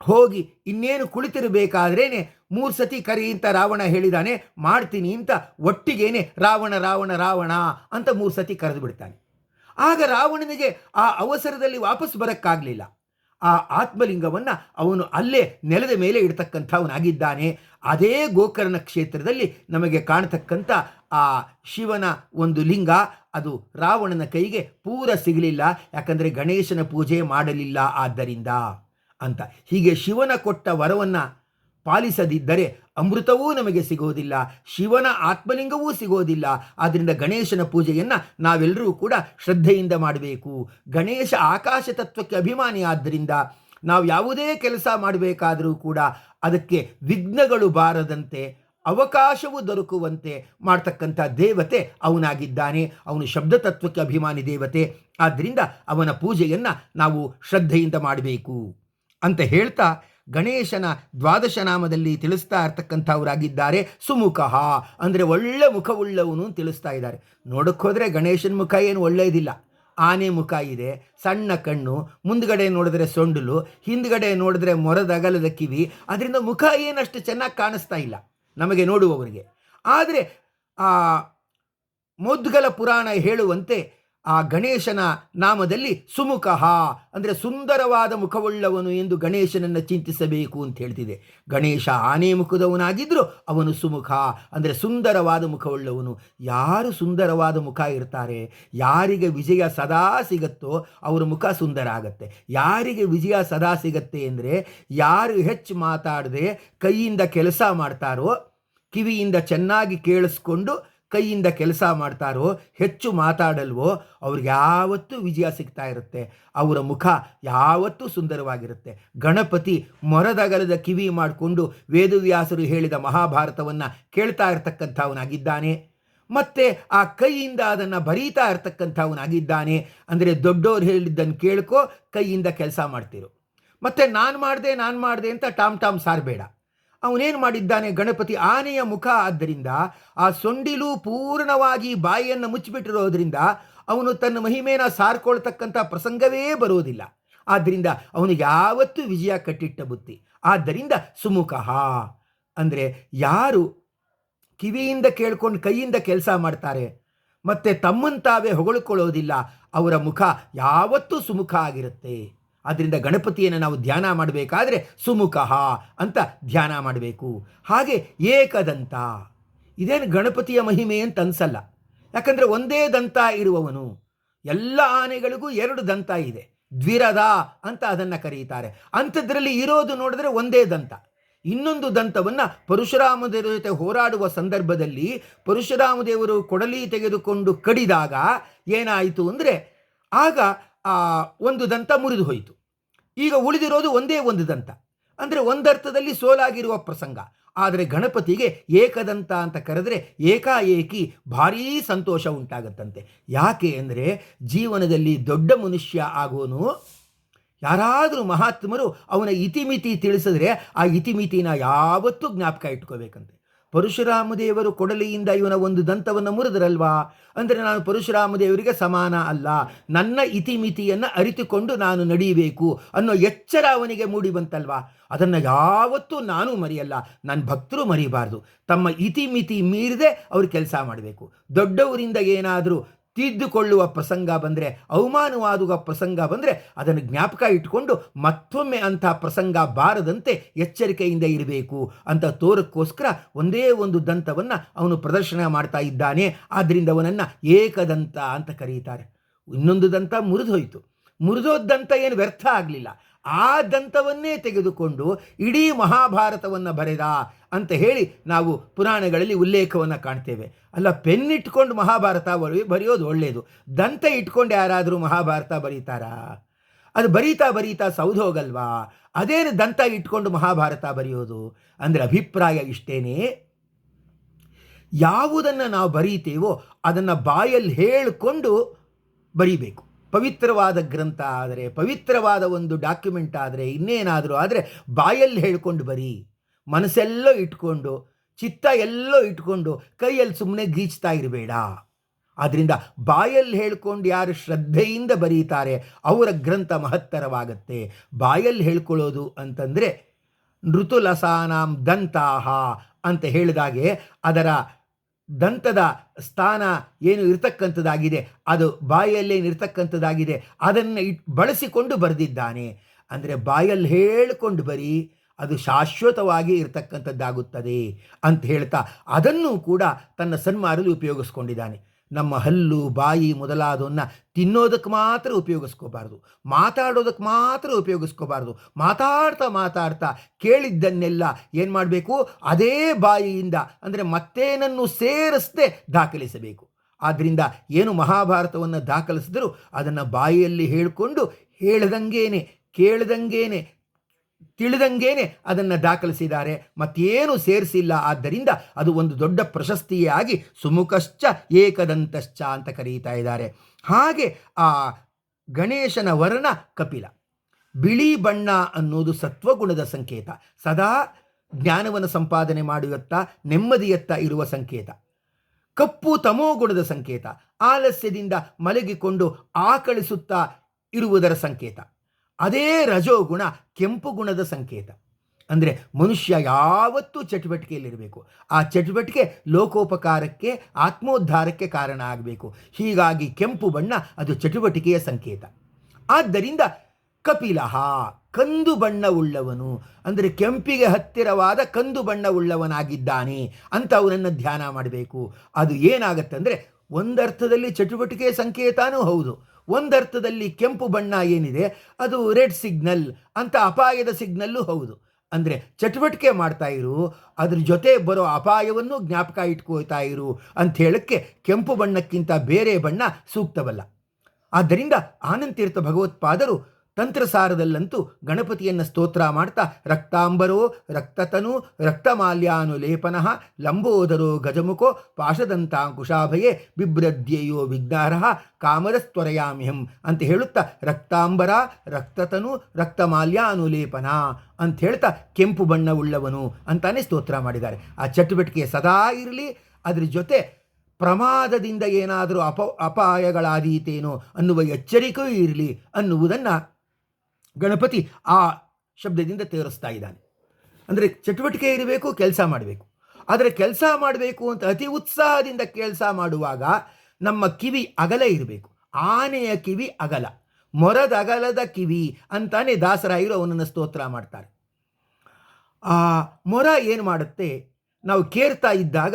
ಹೋಗಿ ಇನ್ನೇನು ಕುಳಿತಿರಬೇಕಾದ್ರೇನೆ ಮೂರು ಸತಿ ಕರಿ ಅಂತ ರಾವಣ ಹೇಳಿದಾನೆ, ಮಾಡ್ತೀನಿ ಅಂತ ಒಟ್ಟಿಗೇನೆ ರಾವಣ ರಾವಣ ರಾವಣ ಅಂತ ಮೂರು ಸತಿ ಕರೆದು ಬಿಡ್ತಾನೆ. ಆಗ ರಾವಣನಿಗೆ ಆ ಅವಸರದಲ್ಲಿ ವಾಪಸ್ ಬರೋಕ್ಕಾಗಲಿಲ್ಲ. ಆ ಆತ್ಮಲಿಂಗವನ್ನು ಅವನು ಅಲ್ಲೇ ನೆಲದ ಮೇಲೆ ಇಡ್ತಕ್ಕಂಥವನಾಗಿದ್ದಾನೆ. ಅದೇ ಗೋಕರ್ಣ ಕ್ಷೇತ್ರದಲ್ಲಿ ನಮಗೆ ಕಾಣತಕ್ಕಂಥ ಆ ಶಿವನ ಒಂದು ಲಿಂಗ, ಅದು ರಾವಣನ ಕೈಗೆ ಪೂರ ಸಿಗಲಿಲ್ಲ. ಯಾಕಂದರೆ ಗಣೇಶನ ಪೂಜೆ ಮಾಡಲಿಲ್ಲ. ಆದ್ದರಿಂದ ಅಂತ. ಹೀಗೆ ಶಿವನ ಕೊಟ್ಟ ವರವನ್ನು ಪಾಲಿಸದಿದ್ದರೆ ಅಮೃತವೂ ನಮಗೆ ಸಿಗೋದಿಲ್ಲ, ಶಿವನ ಆತ್ಮಲಿಂಗವೂ ಸಿಗೋದಿಲ್ಲ. ಆದ್ದರಿಂದ ಗಣೇಶನ ಪೂಜೆಯನ್ನು ನಾವೆಲ್ಲರೂ ಕೂಡ ಶ್ರದ್ಧೆಯಿಂದ ಮಾಡಬೇಕು. ಗಣೇಶ ಆಕಾಶ ತತ್ವಕ್ಕೆ ಅಭಿಮಾನಿ ಆದ್ದರಿಂದ ನಾವು ಯಾವುದೇ ಕೆಲಸ ಮಾಡಬೇಕಾದರೂ ಕೂಡ ಅದಕ್ಕೆ ವಿಘ್ನಗಳು ಬಾರದಂತೆ, ಅವಕಾಶವು ದೊರಕುವಂತೆ ಮಾಡ್ತಕ್ಕಂಥ ದೇವತೆ ಅವನಾಗಿದ್ದಾನೆ. ಅವನು ಶಬ್ದ ತತ್ವಕ್ಕೆ ಅಭಿಮಾನಿ ದೇವತೆ. ಆದ್ದರಿಂದ ಅವನ ಪೂಜೆಯನ್ನು ನಾವು ಶ್ರದ್ಧೆಯಿಂದ ಮಾಡಬೇಕು. ಅಂತ ಹೇಳ್ತಾ ಗಣೇಶನ ದ್ವಾದಶ ನಾಮದಲ್ಲಿ ತಿಳಿಸ್ತಾ ಇರ್ತಕ್ಕಂಥವರಾಗಿದ್ದಾರೆ. ಸುಮುಖ ಅಂದರೆ ಒಳ್ಳೆ ಮುಖವುಳ್ಳವನು ತಿಳಿಸ್ತಾ ಇದ್ದಾರೆ. ನೋಡಕ್ಕೆ ಹೋದರೆ ಗಣೇಶನ ಮುಖ ಏನು ಒಳ್ಳೆಯದಿಲ್ಲ ಆನೆ ಮುಖ ಇದೆ, ಸಣ್ಣ ಕಣ್ಣು, ಮುಂದ್ಗಡೆ ನೋಡಿದ್ರೆ ಸೊಂಡಲು, ಹಿಂದ್ಗಡೆ ನೋಡಿದ್ರೆ ಮೊರದಗಲದ ಕಿವಿ ಅದರಿಂದ ಮುಖ ಏನಷ್ಟು ಚೆನ್ನಾಗಿ ಕಾಣಿಸ್ತಾ ಇಲ್ಲ ನಮಗೆ ನೋಡುವವರಿಗೆ. ಆದರೆ ಆ ಮೌದ್ಗಲ ಪುರಾಣ ಹೇಳುವಂತೆ ಆ ಗಣೇಶನ ನಾಮದಲ್ಲಿ ಸುಮುಖ, ಅಂದರೆ ಸುಂದರವಾದ ಮುಖವುಳ್ಳವನು ಎಂದು ಗಣೇಶನನ್ನು ಚಿಂತಿಸಬೇಕು ಅಂತ ಹೇಳ್ತಿದೆ. ಗಣೇಶ ಆನೆ ಮುಖದವನಾಗಿದ್ದರು ಅವನು ಸುಮುಖ, ಅಂದರೆ ಸುಂದರವಾದ ಮುಖವುಳ್ಳವನು. ಯಾರು ಸುಂದರವಾದ ಮುಖ ಇರ್ತಾರೆ, ಯಾರಿಗೆ ವಿಜಯ ಸದಾ ಸಿಗತ್ತೋ ಅವರ ಮುಖ ಸುಂದರ ಆಗತ್ತೆ. ಯಾರಿಗೆ ವಿಜಯ ಸದಾ ಸಿಗತ್ತೆ ಅಂದರೆ ಯಾರು ಹೆಚ್ಚು ಮಾತಾಡದೆ ಕೈಯಿಂದ ಕೆಲಸ ಮಾಡ್ತಾರೋ ಕಿವಿಯಿಂದ ಚೆನ್ನಾಗಿ ಕೇಳಿಸ್ಕೊಂಡು ಕೈಯಿಂದ ಕೆಲಸ ಮಾಡ್ತಾರೋ, ಹೆಚ್ಚು ಮಾತಾಡಲ್ವೋ, ಅವ್ರಿಗೆ ಯಾವತ್ತೂ ವಿಜಯ ಸಿಗ್ತಾ ಇರುತ್ತೆ. ಅವರ ಮುಖ ಯಾವತ್ತೂ ಸುಂದರವಾಗಿರುತ್ತೆ. ಗಣಪತಿ ಮೊರದಗಲದ ಕಿವಿ ಮಾಡಿಕೊಂಡು ವೇದವ್ಯಾಸರು ಹೇಳಿದ ಮಹಾಭಾರತವನ್ನು ಕೇಳ್ತಾ ಇರ್ತಕ್ಕಂಥವನಾಗಿದ್ದಾನೆ. ಮತ್ತೆ ಆ ಕೈಯಿಂದ ಅದನ್ನು ಬರೀತಾ ಇರ್ತಕ್ಕಂಥವನಾಗಿದ್ದಾನೆ. ಅಂದರೆ ದೊಡ್ಡವ್ರು ಹೇಳಿದ್ದನ್ನು ಕೇಳ್ಕೋ, ಕೈಯಿಂದ ಕೆಲಸ ಮಾಡ್ತಿರು. ಮತ್ತು ನಾನು ಮಾಡಿದೆ ನಾನು ಮಾಡಿದೆ ಅಂತ ಟಾಮ್ ಟಾಮ್ ಸಾರಬೇಡ. ಅವನೇನು ಮಾಡಿದ್ದಾನೆ ಗಣಪತಿ ಆನೆಯ ಮುಖ ಆದ್ದರಿಂದ ಆ ಸೊಂಡಿಲು ಪೂರ್ಣವಾಗಿ ಬಾಯಿಯನ್ನು ಮುಚ್ಚಿಬಿಟ್ಟಿರೋದ್ರಿಂದ ಅವನು ತನ್ನ ಮಹಿಮೇನ ಸಾರ್ಕೊಳ್ತಕ್ಕಂಥ ಪ್ರಸಂಗವೇ ಬರೋದಿಲ್ಲ ಆದ್ದರಿಂದ ಅವನು ಯಾವತ್ತೂ ವಿಜಯ ಕಟ್ಟಿಟ್ಟ ಬುತ್ತಿ. ಆದ್ದರಿಂದ ಸುಮುಖ ಅಂದರೆ ಯಾರು ಕಿವಿಯಿಂದ ಕೇಳ್ಕೊಂಡು ಕೈಯಿಂದ ಕೆಲಸ ಮಾಡ್ತಾರೆ ಮತ್ತು ತಮ್ಮನ್ನು ತಾವೇ ಹೊಗಳ್ಕೊಳ್ಳೋದಿಲ್ಲ, ಅವರ ಮುಖ ಯಾವತ್ತೂ ಸುಮುಖ ಆಗಿರುತ್ತೆ. ಆದ್ದರಿಂದ ಗಣಪತಿಯನ್ನು ನಾವು ಧ್ಯಾನ ಮಾಡಬೇಕಾದ್ರೆ ಸುಮುಖ ಅಂತ ಧ್ಯಾನ ಮಾಡಬೇಕು. ಹಾಗೆ ಏಕದಂತ. ಇದೇನು ಗಣಪತಿಯ ಮಹಿಮೆ ಅಂತ ಅನಿಸಲ್ಲ. ಯಾಕಂದರೆ ಒಂದೇ ದಂತ ಇರುವವನು, ಎಲ್ಲ ಆನೆಗಳಿಗೂ ಎರಡು ದಂತ ಇದೆ. ದ್ವಿರದ ಅಂತ ಅದನ್ನು ಕರೀತಾರೆ. ಅಂಥದ್ರಲ್ಲಿ ಇರೋದು ನೋಡಿದ್ರೆ ಒಂದೇ ದಂತ. ಇನ್ನೊಂದು ದಂತವನ್ನು ಪರಶುರಾಮ ದೇವರ ಜೊತೆ ಹೋರಾಡುವ ಸಂದರ್ಭದಲ್ಲಿ ಪರಶುರಾಮ ದೇವರು ಕೊಡಲಿ ತೆಗೆದುಕೊಂಡು ಕಡಿದಾಗ ಏನಾಯಿತು ಅಂದರೆ, ಆಗ ಒಂದು ದಂತ ಮುರಿದು ಹೋಯಿತು. ಈಗ ಉಳಿದಿರೋದು ಒಂದೇ ಒಂದು ದಂತ. ಅಂದರೆ ಒಂದರ್ಥದಲ್ಲಿ ಸೋಲಾಗಿರುವ ಪ್ರಸಂಗ. ಆದರೆ ಗಣಪತಿಗೆ ಏಕದಂತ ಅಂತ ಕರೆದರೆ ಏಕಾಏಕಿ ಭಾರೀ ಸಂತೋಷ ಉಂಟಾಗತ್ತಂತೆ. ಯಾಕೆ ಅಂದರೆ ಜೀವನದಲ್ಲಿ ದೊಡ್ಡ ಮನುಷ್ಯ ಆಗೋನು, ಯಾರಾದರೂ ಮಹಾತ್ಮರು ಅವನ ಇತಿಮಿತಿ ತಿಳಿಸಿದ್ರೆ ಆ ಇತಿಮಿತಿನ ಯಾವತ್ತೂ ಜ್ಞಾಪಕ ಇಟ್ಕೋಬೇಕಂತೆ. ಪರಶುರಾಮ ದೇವರು ಕೊಡಲಿಯಿಂದ ಇವನ ಒಂದು ದಂತವನ್ನು ಮುರಿದರಲ್ವಾ? ಅಂದರೆ ನಾನು ಪರಶುರಾಮ ದೇವರಿಗೆ ಸಮಾನ ಅಲ್ಲ. ನನ್ನ ಇತಿಮಿತಿಯನ್ನು ಅರಿತುಕೊಂಡು ನಾನು ನಡೀಬೇಕು ಅನ್ನೋ ಎಚ್ಚರ ಅವನಿಗೆ ಮೂಡಿ ಬಂತಲ್ವಾ? ಅದನ್ನು ಯಾವತ್ತೂ ನಾನು ಮರೆಯಲ್ಲ. ನನ್ನ ಭಕ್ತರು ಮರಿಬಾರ್ದು ತಮ್ಮ ಇತಿಮಿತಿ ಮೀರಿದೆ ಅವ್ರು ಕೆಲಸ ಮಾಡಬೇಕು. ದೊಡ್ಡವರಿಂದ ಏನಾದರೂ ತಿದ್ದುಕೊಳ್ಳುವ ಪ್ರಸಂಗ ಬಂದರೆ ಅವಮಾನವಾದುವ ಪ್ರಸಂಗ ಬಂದರೆ, ಅದನ್ನು ಜ್ಞಾಪಕ ಇಟ್ಟುಕೊಂಡು ಮತ್ತೊಮ್ಮೆ ಅಂಥ ಪ್ರಸಂಗ ಬಾರದಂತೆ ಎಚ್ಚರಿಕೆಯಿಂದ ಇರಬೇಕು ಅಂತ ತೋರಕ್ಕೋಸ್ಕರ ಒಂದೇ ಒಂದು ದಂತವನ್ನು ಅವನು ಪ್ರದರ್ಶನ ಮಾಡ್ತಾ ಇದ್ದಾನೆ. ಆದ್ದರಿಂದ ಅವನನ್ನು ಏಕದಂತ ಅಂತ ಕರೀತಾರೆ. ಇನ್ನೊಂದು ದಂತ ಮುರಿದೋಯಿತು. ಮುರಿದೋದಂತ ಏನು ವ್ಯರ್ಥ ಆಗಲಿಲ್ಲ. ಆ ದಂತವನ್ನೇ ತೆಗೆದುಕೊಂಡು ಇಡೀ ಮಹಾಭಾರತವನ್ನು ಬರೆದ ಅಂತ ಹೇಳಿ ನಾವು ಪುರಾಣಗಳಲ್ಲಿ ಉಲ್ಲೇಖವನ್ನು ಕಾಣ್ತೇವೆ. ಅಲ್ಲ, ಪೆನ್ ಇಟ್ಕೊಂಡು ಮಹಾಭಾರತ ಬರೀ, ಬರೆಯೋದು ಒಳ್ಳೆಯದು ದಂತ ಇಟ್ಕೊಂಡು ಯಾರಾದರೂ ಮಹಾಭಾರತ ಬರೀತಾರಾ? ಅದು ಬರೀತಾ ಬರೀತಾ ಸೌದೋಗಲ್ವಾ ಅದೇನು ದಂತ ಇಟ್ಕೊಂಡು ಮಹಾಭಾರತ ಬರೆಯೋದು. ಅಂದರೆ ಅಭಿಪ್ರಾಯ ಇಷ್ಟೇನೆ? ಯಾವುದನ್ನು ನಾವು ಬರೀತೇವೋ ಅದನ್ನು ಬಾಯಲ್ಲಿ ಹೇಳಿಕೊಂಡು ಬರೀಬೇಕು. ಪವಿತ್ರವಾದ ಗ್ರಂಥ ಆದರೆ, ಪವಿತ್ರವಾದ ಒಂದು ಡಾಕ್ಯುಮೆಂಟ್ ಆದರೆ, ಇನ್ನೇನಾದರೂ ಆದರೆ ಬಾಯಲ್ಲಿ ಹೇಳ್ಕೊಂಡು ಬರೀ. ಮನಸ್ಸೆಲ್ಲೋ ಇಟ್ಕೊಂಡು, ಚಿತ್ತ ಎಲ್ಲೋ ಇಟ್ಕೊಂಡು ಕೈಯಲ್ಲಿ ಸುಮ್ಮನೆ ಗೀಚ್ತಾ ಇರಬೇಡ. ಆದ್ದರಿಂದ ಬಾಯಲ್ಲಿ ಹೇಳ್ಕೊಂಡು ಯಾರು ಶ್ರದ್ಧೆಯಿಂದ ಬರೀತಾರೆ, ಅವರ ಗ್ರಂಥ ಮಹತ್ತರವಾಗತ್ತೆ. ಬಾಯಲ್ಲಿ ಹೇಳ್ಕೊಳ್ಳೋದು ಅಂತಂದರೆ ನೃತುಲಸಾನಾಂ ದಂತಾಹ ಅಂತ ಹೇಳಿದಾಗೆ ಅದರ ದಂತದ ಸ್ಥಾನ ಏನು ಇರತಕ್ಕಂಥದ್ದಾಗಿದೆ, ಅದು ಬಾಯಲ್ಲೇನು ಇರತಕ್ಕಂಥದ್ದಾಗಿದೆ, ಅದನ್ನು ಇಟ್, ಬಳಸಿಕೊಂಡು ಬರೆದಿದ್ದಾನೆ. ಅಂದರೆ ಬಾಯಲ್ಲಿ ಹೇಳಿಕೊಂಡು ಬರೀ ಅದು ಶಾಶ್ವತವಾಗಿ ಇರತಕ್ಕಂಥದ್ದಾಗುತ್ತದೆ ಅಂತ ಹೇಳ್ತಾ, ಅದನ್ನು ಕೂಡ ತನ್ನ ಸನ್ಮಾರಲ್ಲಿ ಉಪಯೋಗಿಸ್ಕೊಂಡಿದ್ದಾನೆ. ನಮ್ಮ ಹಲ್ಲು, ಬಾಯಿ ಮೊದಲಾದವನ್ನ ತಿನ್ನೋದಕ್ಕೆ ಮಾತ್ರ ಉಪಯೋಗಿಸ್ಕೋಬಾರ್ದು. ಮಾತಾಡೋದಕ್ಕೆ ಮಾತ್ರ ಉಪಯೋಗಿಸ್ಕೋಬಾರ್ದು. ಮಾತಾಡ್ತಾ ಮಾತಾಡ್ತಾ ಕೇಳಿದ್ದನ್ನೆಲ್ಲ ಏನು ಮಾಡಬೇಕು? ಅದೇ ಬಾಯಿಯಿಂದ, ಅಂದರೆ ಮತ್ತೇನನ್ನು ಸೇರಿಸದೆ ದಾಖಲಿಸಬೇಕು. ಆದ್ದರಿಂದ ಏನು ಮಹಾಭಾರತವನ್ನು ದಾಖಲಿಸಿದರೂ ಅದನ್ನು ಬಾಯಿಯಲ್ಲಿ ಹೇಳಿಕೊಂಡು ಹೇಳ್ದಂಗೇನೆ, ಕೇಳ್ದಂಗೇನೆ ತಿಳಿದಂಗೇನೆ ಅದನ್ನು ದಾಖಲಿಸಿದ್ದಾರೆ. ಮತ್ತೇನು ಸೇರಿಸಿಲ್ಲ. ಆದ್ದರಿಂದ ಅದು ಒಂದು ದೊಡ್ಡ ಪ್ರಶಸ್ತಿಯೇ ಆಗಿ ಸುಮುಖಶ್ಚ ಏಕದಂತಶ್ಚ ಅಂತ ಕರೀತಾ ಇದ್ದಾರೆ. ಹಾಗೆ ಆ ಗಣೇಶನ ವರ್ಣ ಕಪಿಲ. ಬಿಳಿ ಬಣ್ಣ ಅನ್ನೋದು ಸತ್ವಗುಣದ ಸಂಕೇತ. ಸದಾ ಜ್ಞಾನವನ್ನು ಸಂಪಾದನೆ ಮಾಡುವತ್ತ, ನೆಮ್ಮದಿಯತ್ತ ಇರುವ ಸಂಕೇತ. ಕಪ್ಪು ತಮೋ ಗುಣದ ಸಂಕೇತ. ಆಲಸ್ಯದಿಂದ ಮಲಗಿಕೊಂಡು ಆಕಳಿಸುತ್ತಾ ಇರುವುದರ ಸಂಕೇತ. ಅದೇ ರಜೋಗುಣ ಕೆಂಪು ಗುಣದ ಸಂಕೇತ. ಅಂದರೆ ಮನುಷ್ಯ ಯಾವತ್ತೂ ಚಟುವಟಿಕೆಯಲ್ಲಿರಬೇಕು. ಆ ಚಟುವಟಿಕೆ ಲೋಕೋಪಕಾರಕ್ಕೆ, ಆತ್ಮೋದ್ಧಾರಕ್ಕೆ ಕಾರಣ ಆಗಬೇಕು. ಹೀಗಾಗಿ ಕೆಂಪು ಬಣ್ಣ ಅದು ಚಟುವಟಿಕೆಯ ಸಂಕೇತ. ಆದ್ದರಿಂದ ಕಪಿಲಹ ಕಂದು ಬಣ್ಣವುಳ್ಳವನು ಅಂದರೆ ಕೆಂಪಿಗೆ ಹತ್ತಿರವಾದ ಕಂದು ಬಣ್ಣವುಳ್ಳವನಾಗಿದ್ದಾನೆ ಅಂತ ಅವನನ್ನು ಧ್ಯಾನ ಮಾಡಬೇಕು. ಅದು ಏನಾಗತ್ತೆ ಅಂದರೆ ಒಂದರ್ಥದಲ್ಲಿ ಚಟುವಟಿಕೆಯ ಸಂಕೇತನೂ ಹೌದು. ಒಂದರ್ಥದಲ್ಲಿ ಕೆಂಪು ಬಣ್ಣ ಏನಿದೆ, ಅದು ರೆಡ್ ಸಿಗ್ನಲ್ ಅಂತ ಅಪಾಯದ ಸಿಗ್ನಲ್ಲು ಹೌದು. ಅಂದರೆ ಚಟುವಟಿಕೆ ಮಾಡ್ತಾ ಇರು, ಅದ್ರ ಜೊತೆ ಬರೋ ಅಪಾಯವನ್ನು ಜ್ಞಾಪಕ ಇಟ್ಕೋತಾ ಇರು ಅಂತ ಹೇಳಕ್ಕೆ ಕೆಂಪು ಬಣ್ಣಕ್ಕಿಂತ ಬೇರೆ ಬಣ್ಣ ಸೂಕ್ತವಲ್ಲ. ಆದ್ದರಿಂದ ಆನಂತೀರ್ಥ ಭಗವತ್ಪಾದರು ತಂತ್ರಸಾರದಲ್ಲಂತೂ ಗಣಪತಿಯನ್ನು ಸ್ತೋತ್ರ ಮಾಡ್ತಾ ರಕ್ತಾಂಬರೋ ರಕ್ತತನು ರಕ್ತಮಾಲ್ಯಾನುಲೇಪನಃ ಲಂಬೋದರೋ ಗಜಮುಖೋ ಪಾಶದಂತಾಂಕುಶಾಭಯೇ ಬಿಭ್ರದ್ಯೆಯೋ ವಿಘ್ನಾರಃ ಕಾಮರಸ್ತ್ವರೆಯಾಮ್ಯಂ ಅಂತ ಹೇಳುತ್ತಾ ರಕ್ತಾಂಬರ, ರಕ್ತತನು, ರಕ್ತಮಾಲ್ಯಾನುಲೇಪನ ಅಂತ ಹೇಳ್ತಾ ಕೆಂಪು ಬಣ್ಣವುಳ್ಳವನು ಅಂತಾನೆ ಸ್ತೋತ್ರ ಮಾಡಿದ್ದಾರೆ. ಆ ಚಟುವಟಿಕೆ ಸದಾ ಇರಲಿ, ಅದ್ರ ಜೊತೆ ಪ್ರಮಾದದಿಂದ ಏನಾದರೂ ಅಪ, ಅಪಾಯಗಳಾದೀತೇನೋ ಅನ್ನುವ ಎಚ್ಚರಿಕೆಯೂ ಇರಲಿ ಅನ್ನುವುದನ್ನು ಗಣಪತಿ ಆ ಶಬ್ದದಿಂದ ತೇರಿಸ್ತಾ ಇದ್ದಾನೆ. ಅಂದರೆ ಚಟುವಟಿಕೆ ಇರಬೇಕು, ಕೆಲಸ ಮಾಡಬೇಕು. ಆದರೆ ಕೆಲಸ ಮಾಡಬೇಕು ಅಂತ ಅತಿ ಉತ್ಸಾಹದಿಂದ ಕೆಲಸ ಮಾಡುವಾಗ ನಮ್ಮ ಕಿವಿ ಅಗಲ ಇರಬೇಕು. ಆನೆಯ ಕಿವಿ ಅಗಲ. ಮೊರದ ಅಗಲದ ಕಿವಿ ಅಂತಾನೆ ದಾಸರಾಯರು ಅವನನ್ನು ಸ್ತೋತ್ರ ಮಾಡ್ತಾರೆ. ಆ ಮೊರ ಏನು ಮಾಡುತ್ತೆ? ನಾವು ಕೇರ್ತಾ ಇದ್ದಾಗ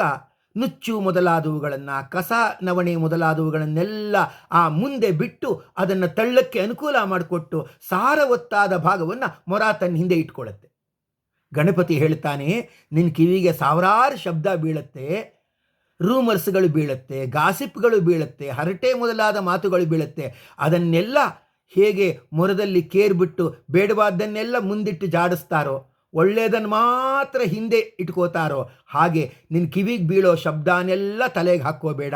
ನುಚ್ಚು ಮೊದಲಾದವುಗಳನ್ನು, ಕಸ ನವಣೆ ಮೊದಲಾದವುಗಳನ್ನೆಲ್ಲ ಆ ಮುಂದೆ ಬಿಟ್ಟು ಅದನ್ನು ತಳ್ಳಕ್ಕೆ ಅನುಕೂಲ ಮಾಡಿಕೊಟ್ಟು ಸಾರವತ್ತಾದ ಭಾಗವನ್ನು ಮೊರ ತನ್ನ ಹಿಂದೆ ಇಟ್ಕೊಳ್ಳುತ್ತೆ ಗಣಪತಿ ಹೇಳ್ತಾನೆ ನಿನ್ನ ಕಿವಿಗೆ ಸಾವಿರಾರು ಶಬ್ದ ಬೀಳುತ್ತೆ, ರೂಮರ್ಸ್ಗಳು ಬೀಳುತ್ತೆ, ಗಾಸಿಪ್ಗಳು ಬೀಳುತ್ತೆ, ಹರಟೆ ಮೊದಲಾದ ಮಾತುಗಳು ಬೀಳುತ್ತೆ. ಅದನ್ನೆಲ್ಲ ಹೇಗೆ ಮೊರದಲ್ಲಿ ಕೇರ್ಬಿಟ್ಟು ಬೇಡವಾದ್ದನ್ನೆಲ್ಲ ಮುಂದಿಟ್ಟು ಜಾಡಿಸ್ತಾರೋ ಒಳ್ಳೆಯದನ್ನು ಮಾತ್ರ ಹಿಂದೆ ಇಟ್ಕೋತಾರೋ? ಹಾಗೆ ನಿನ್ನ ಕಿವಿಗೆ ಬೀಳೋ ಶಬ್ದನೆಲ್ಲ ತಲೆಗೆ ಹಾಕೋಬೇಡ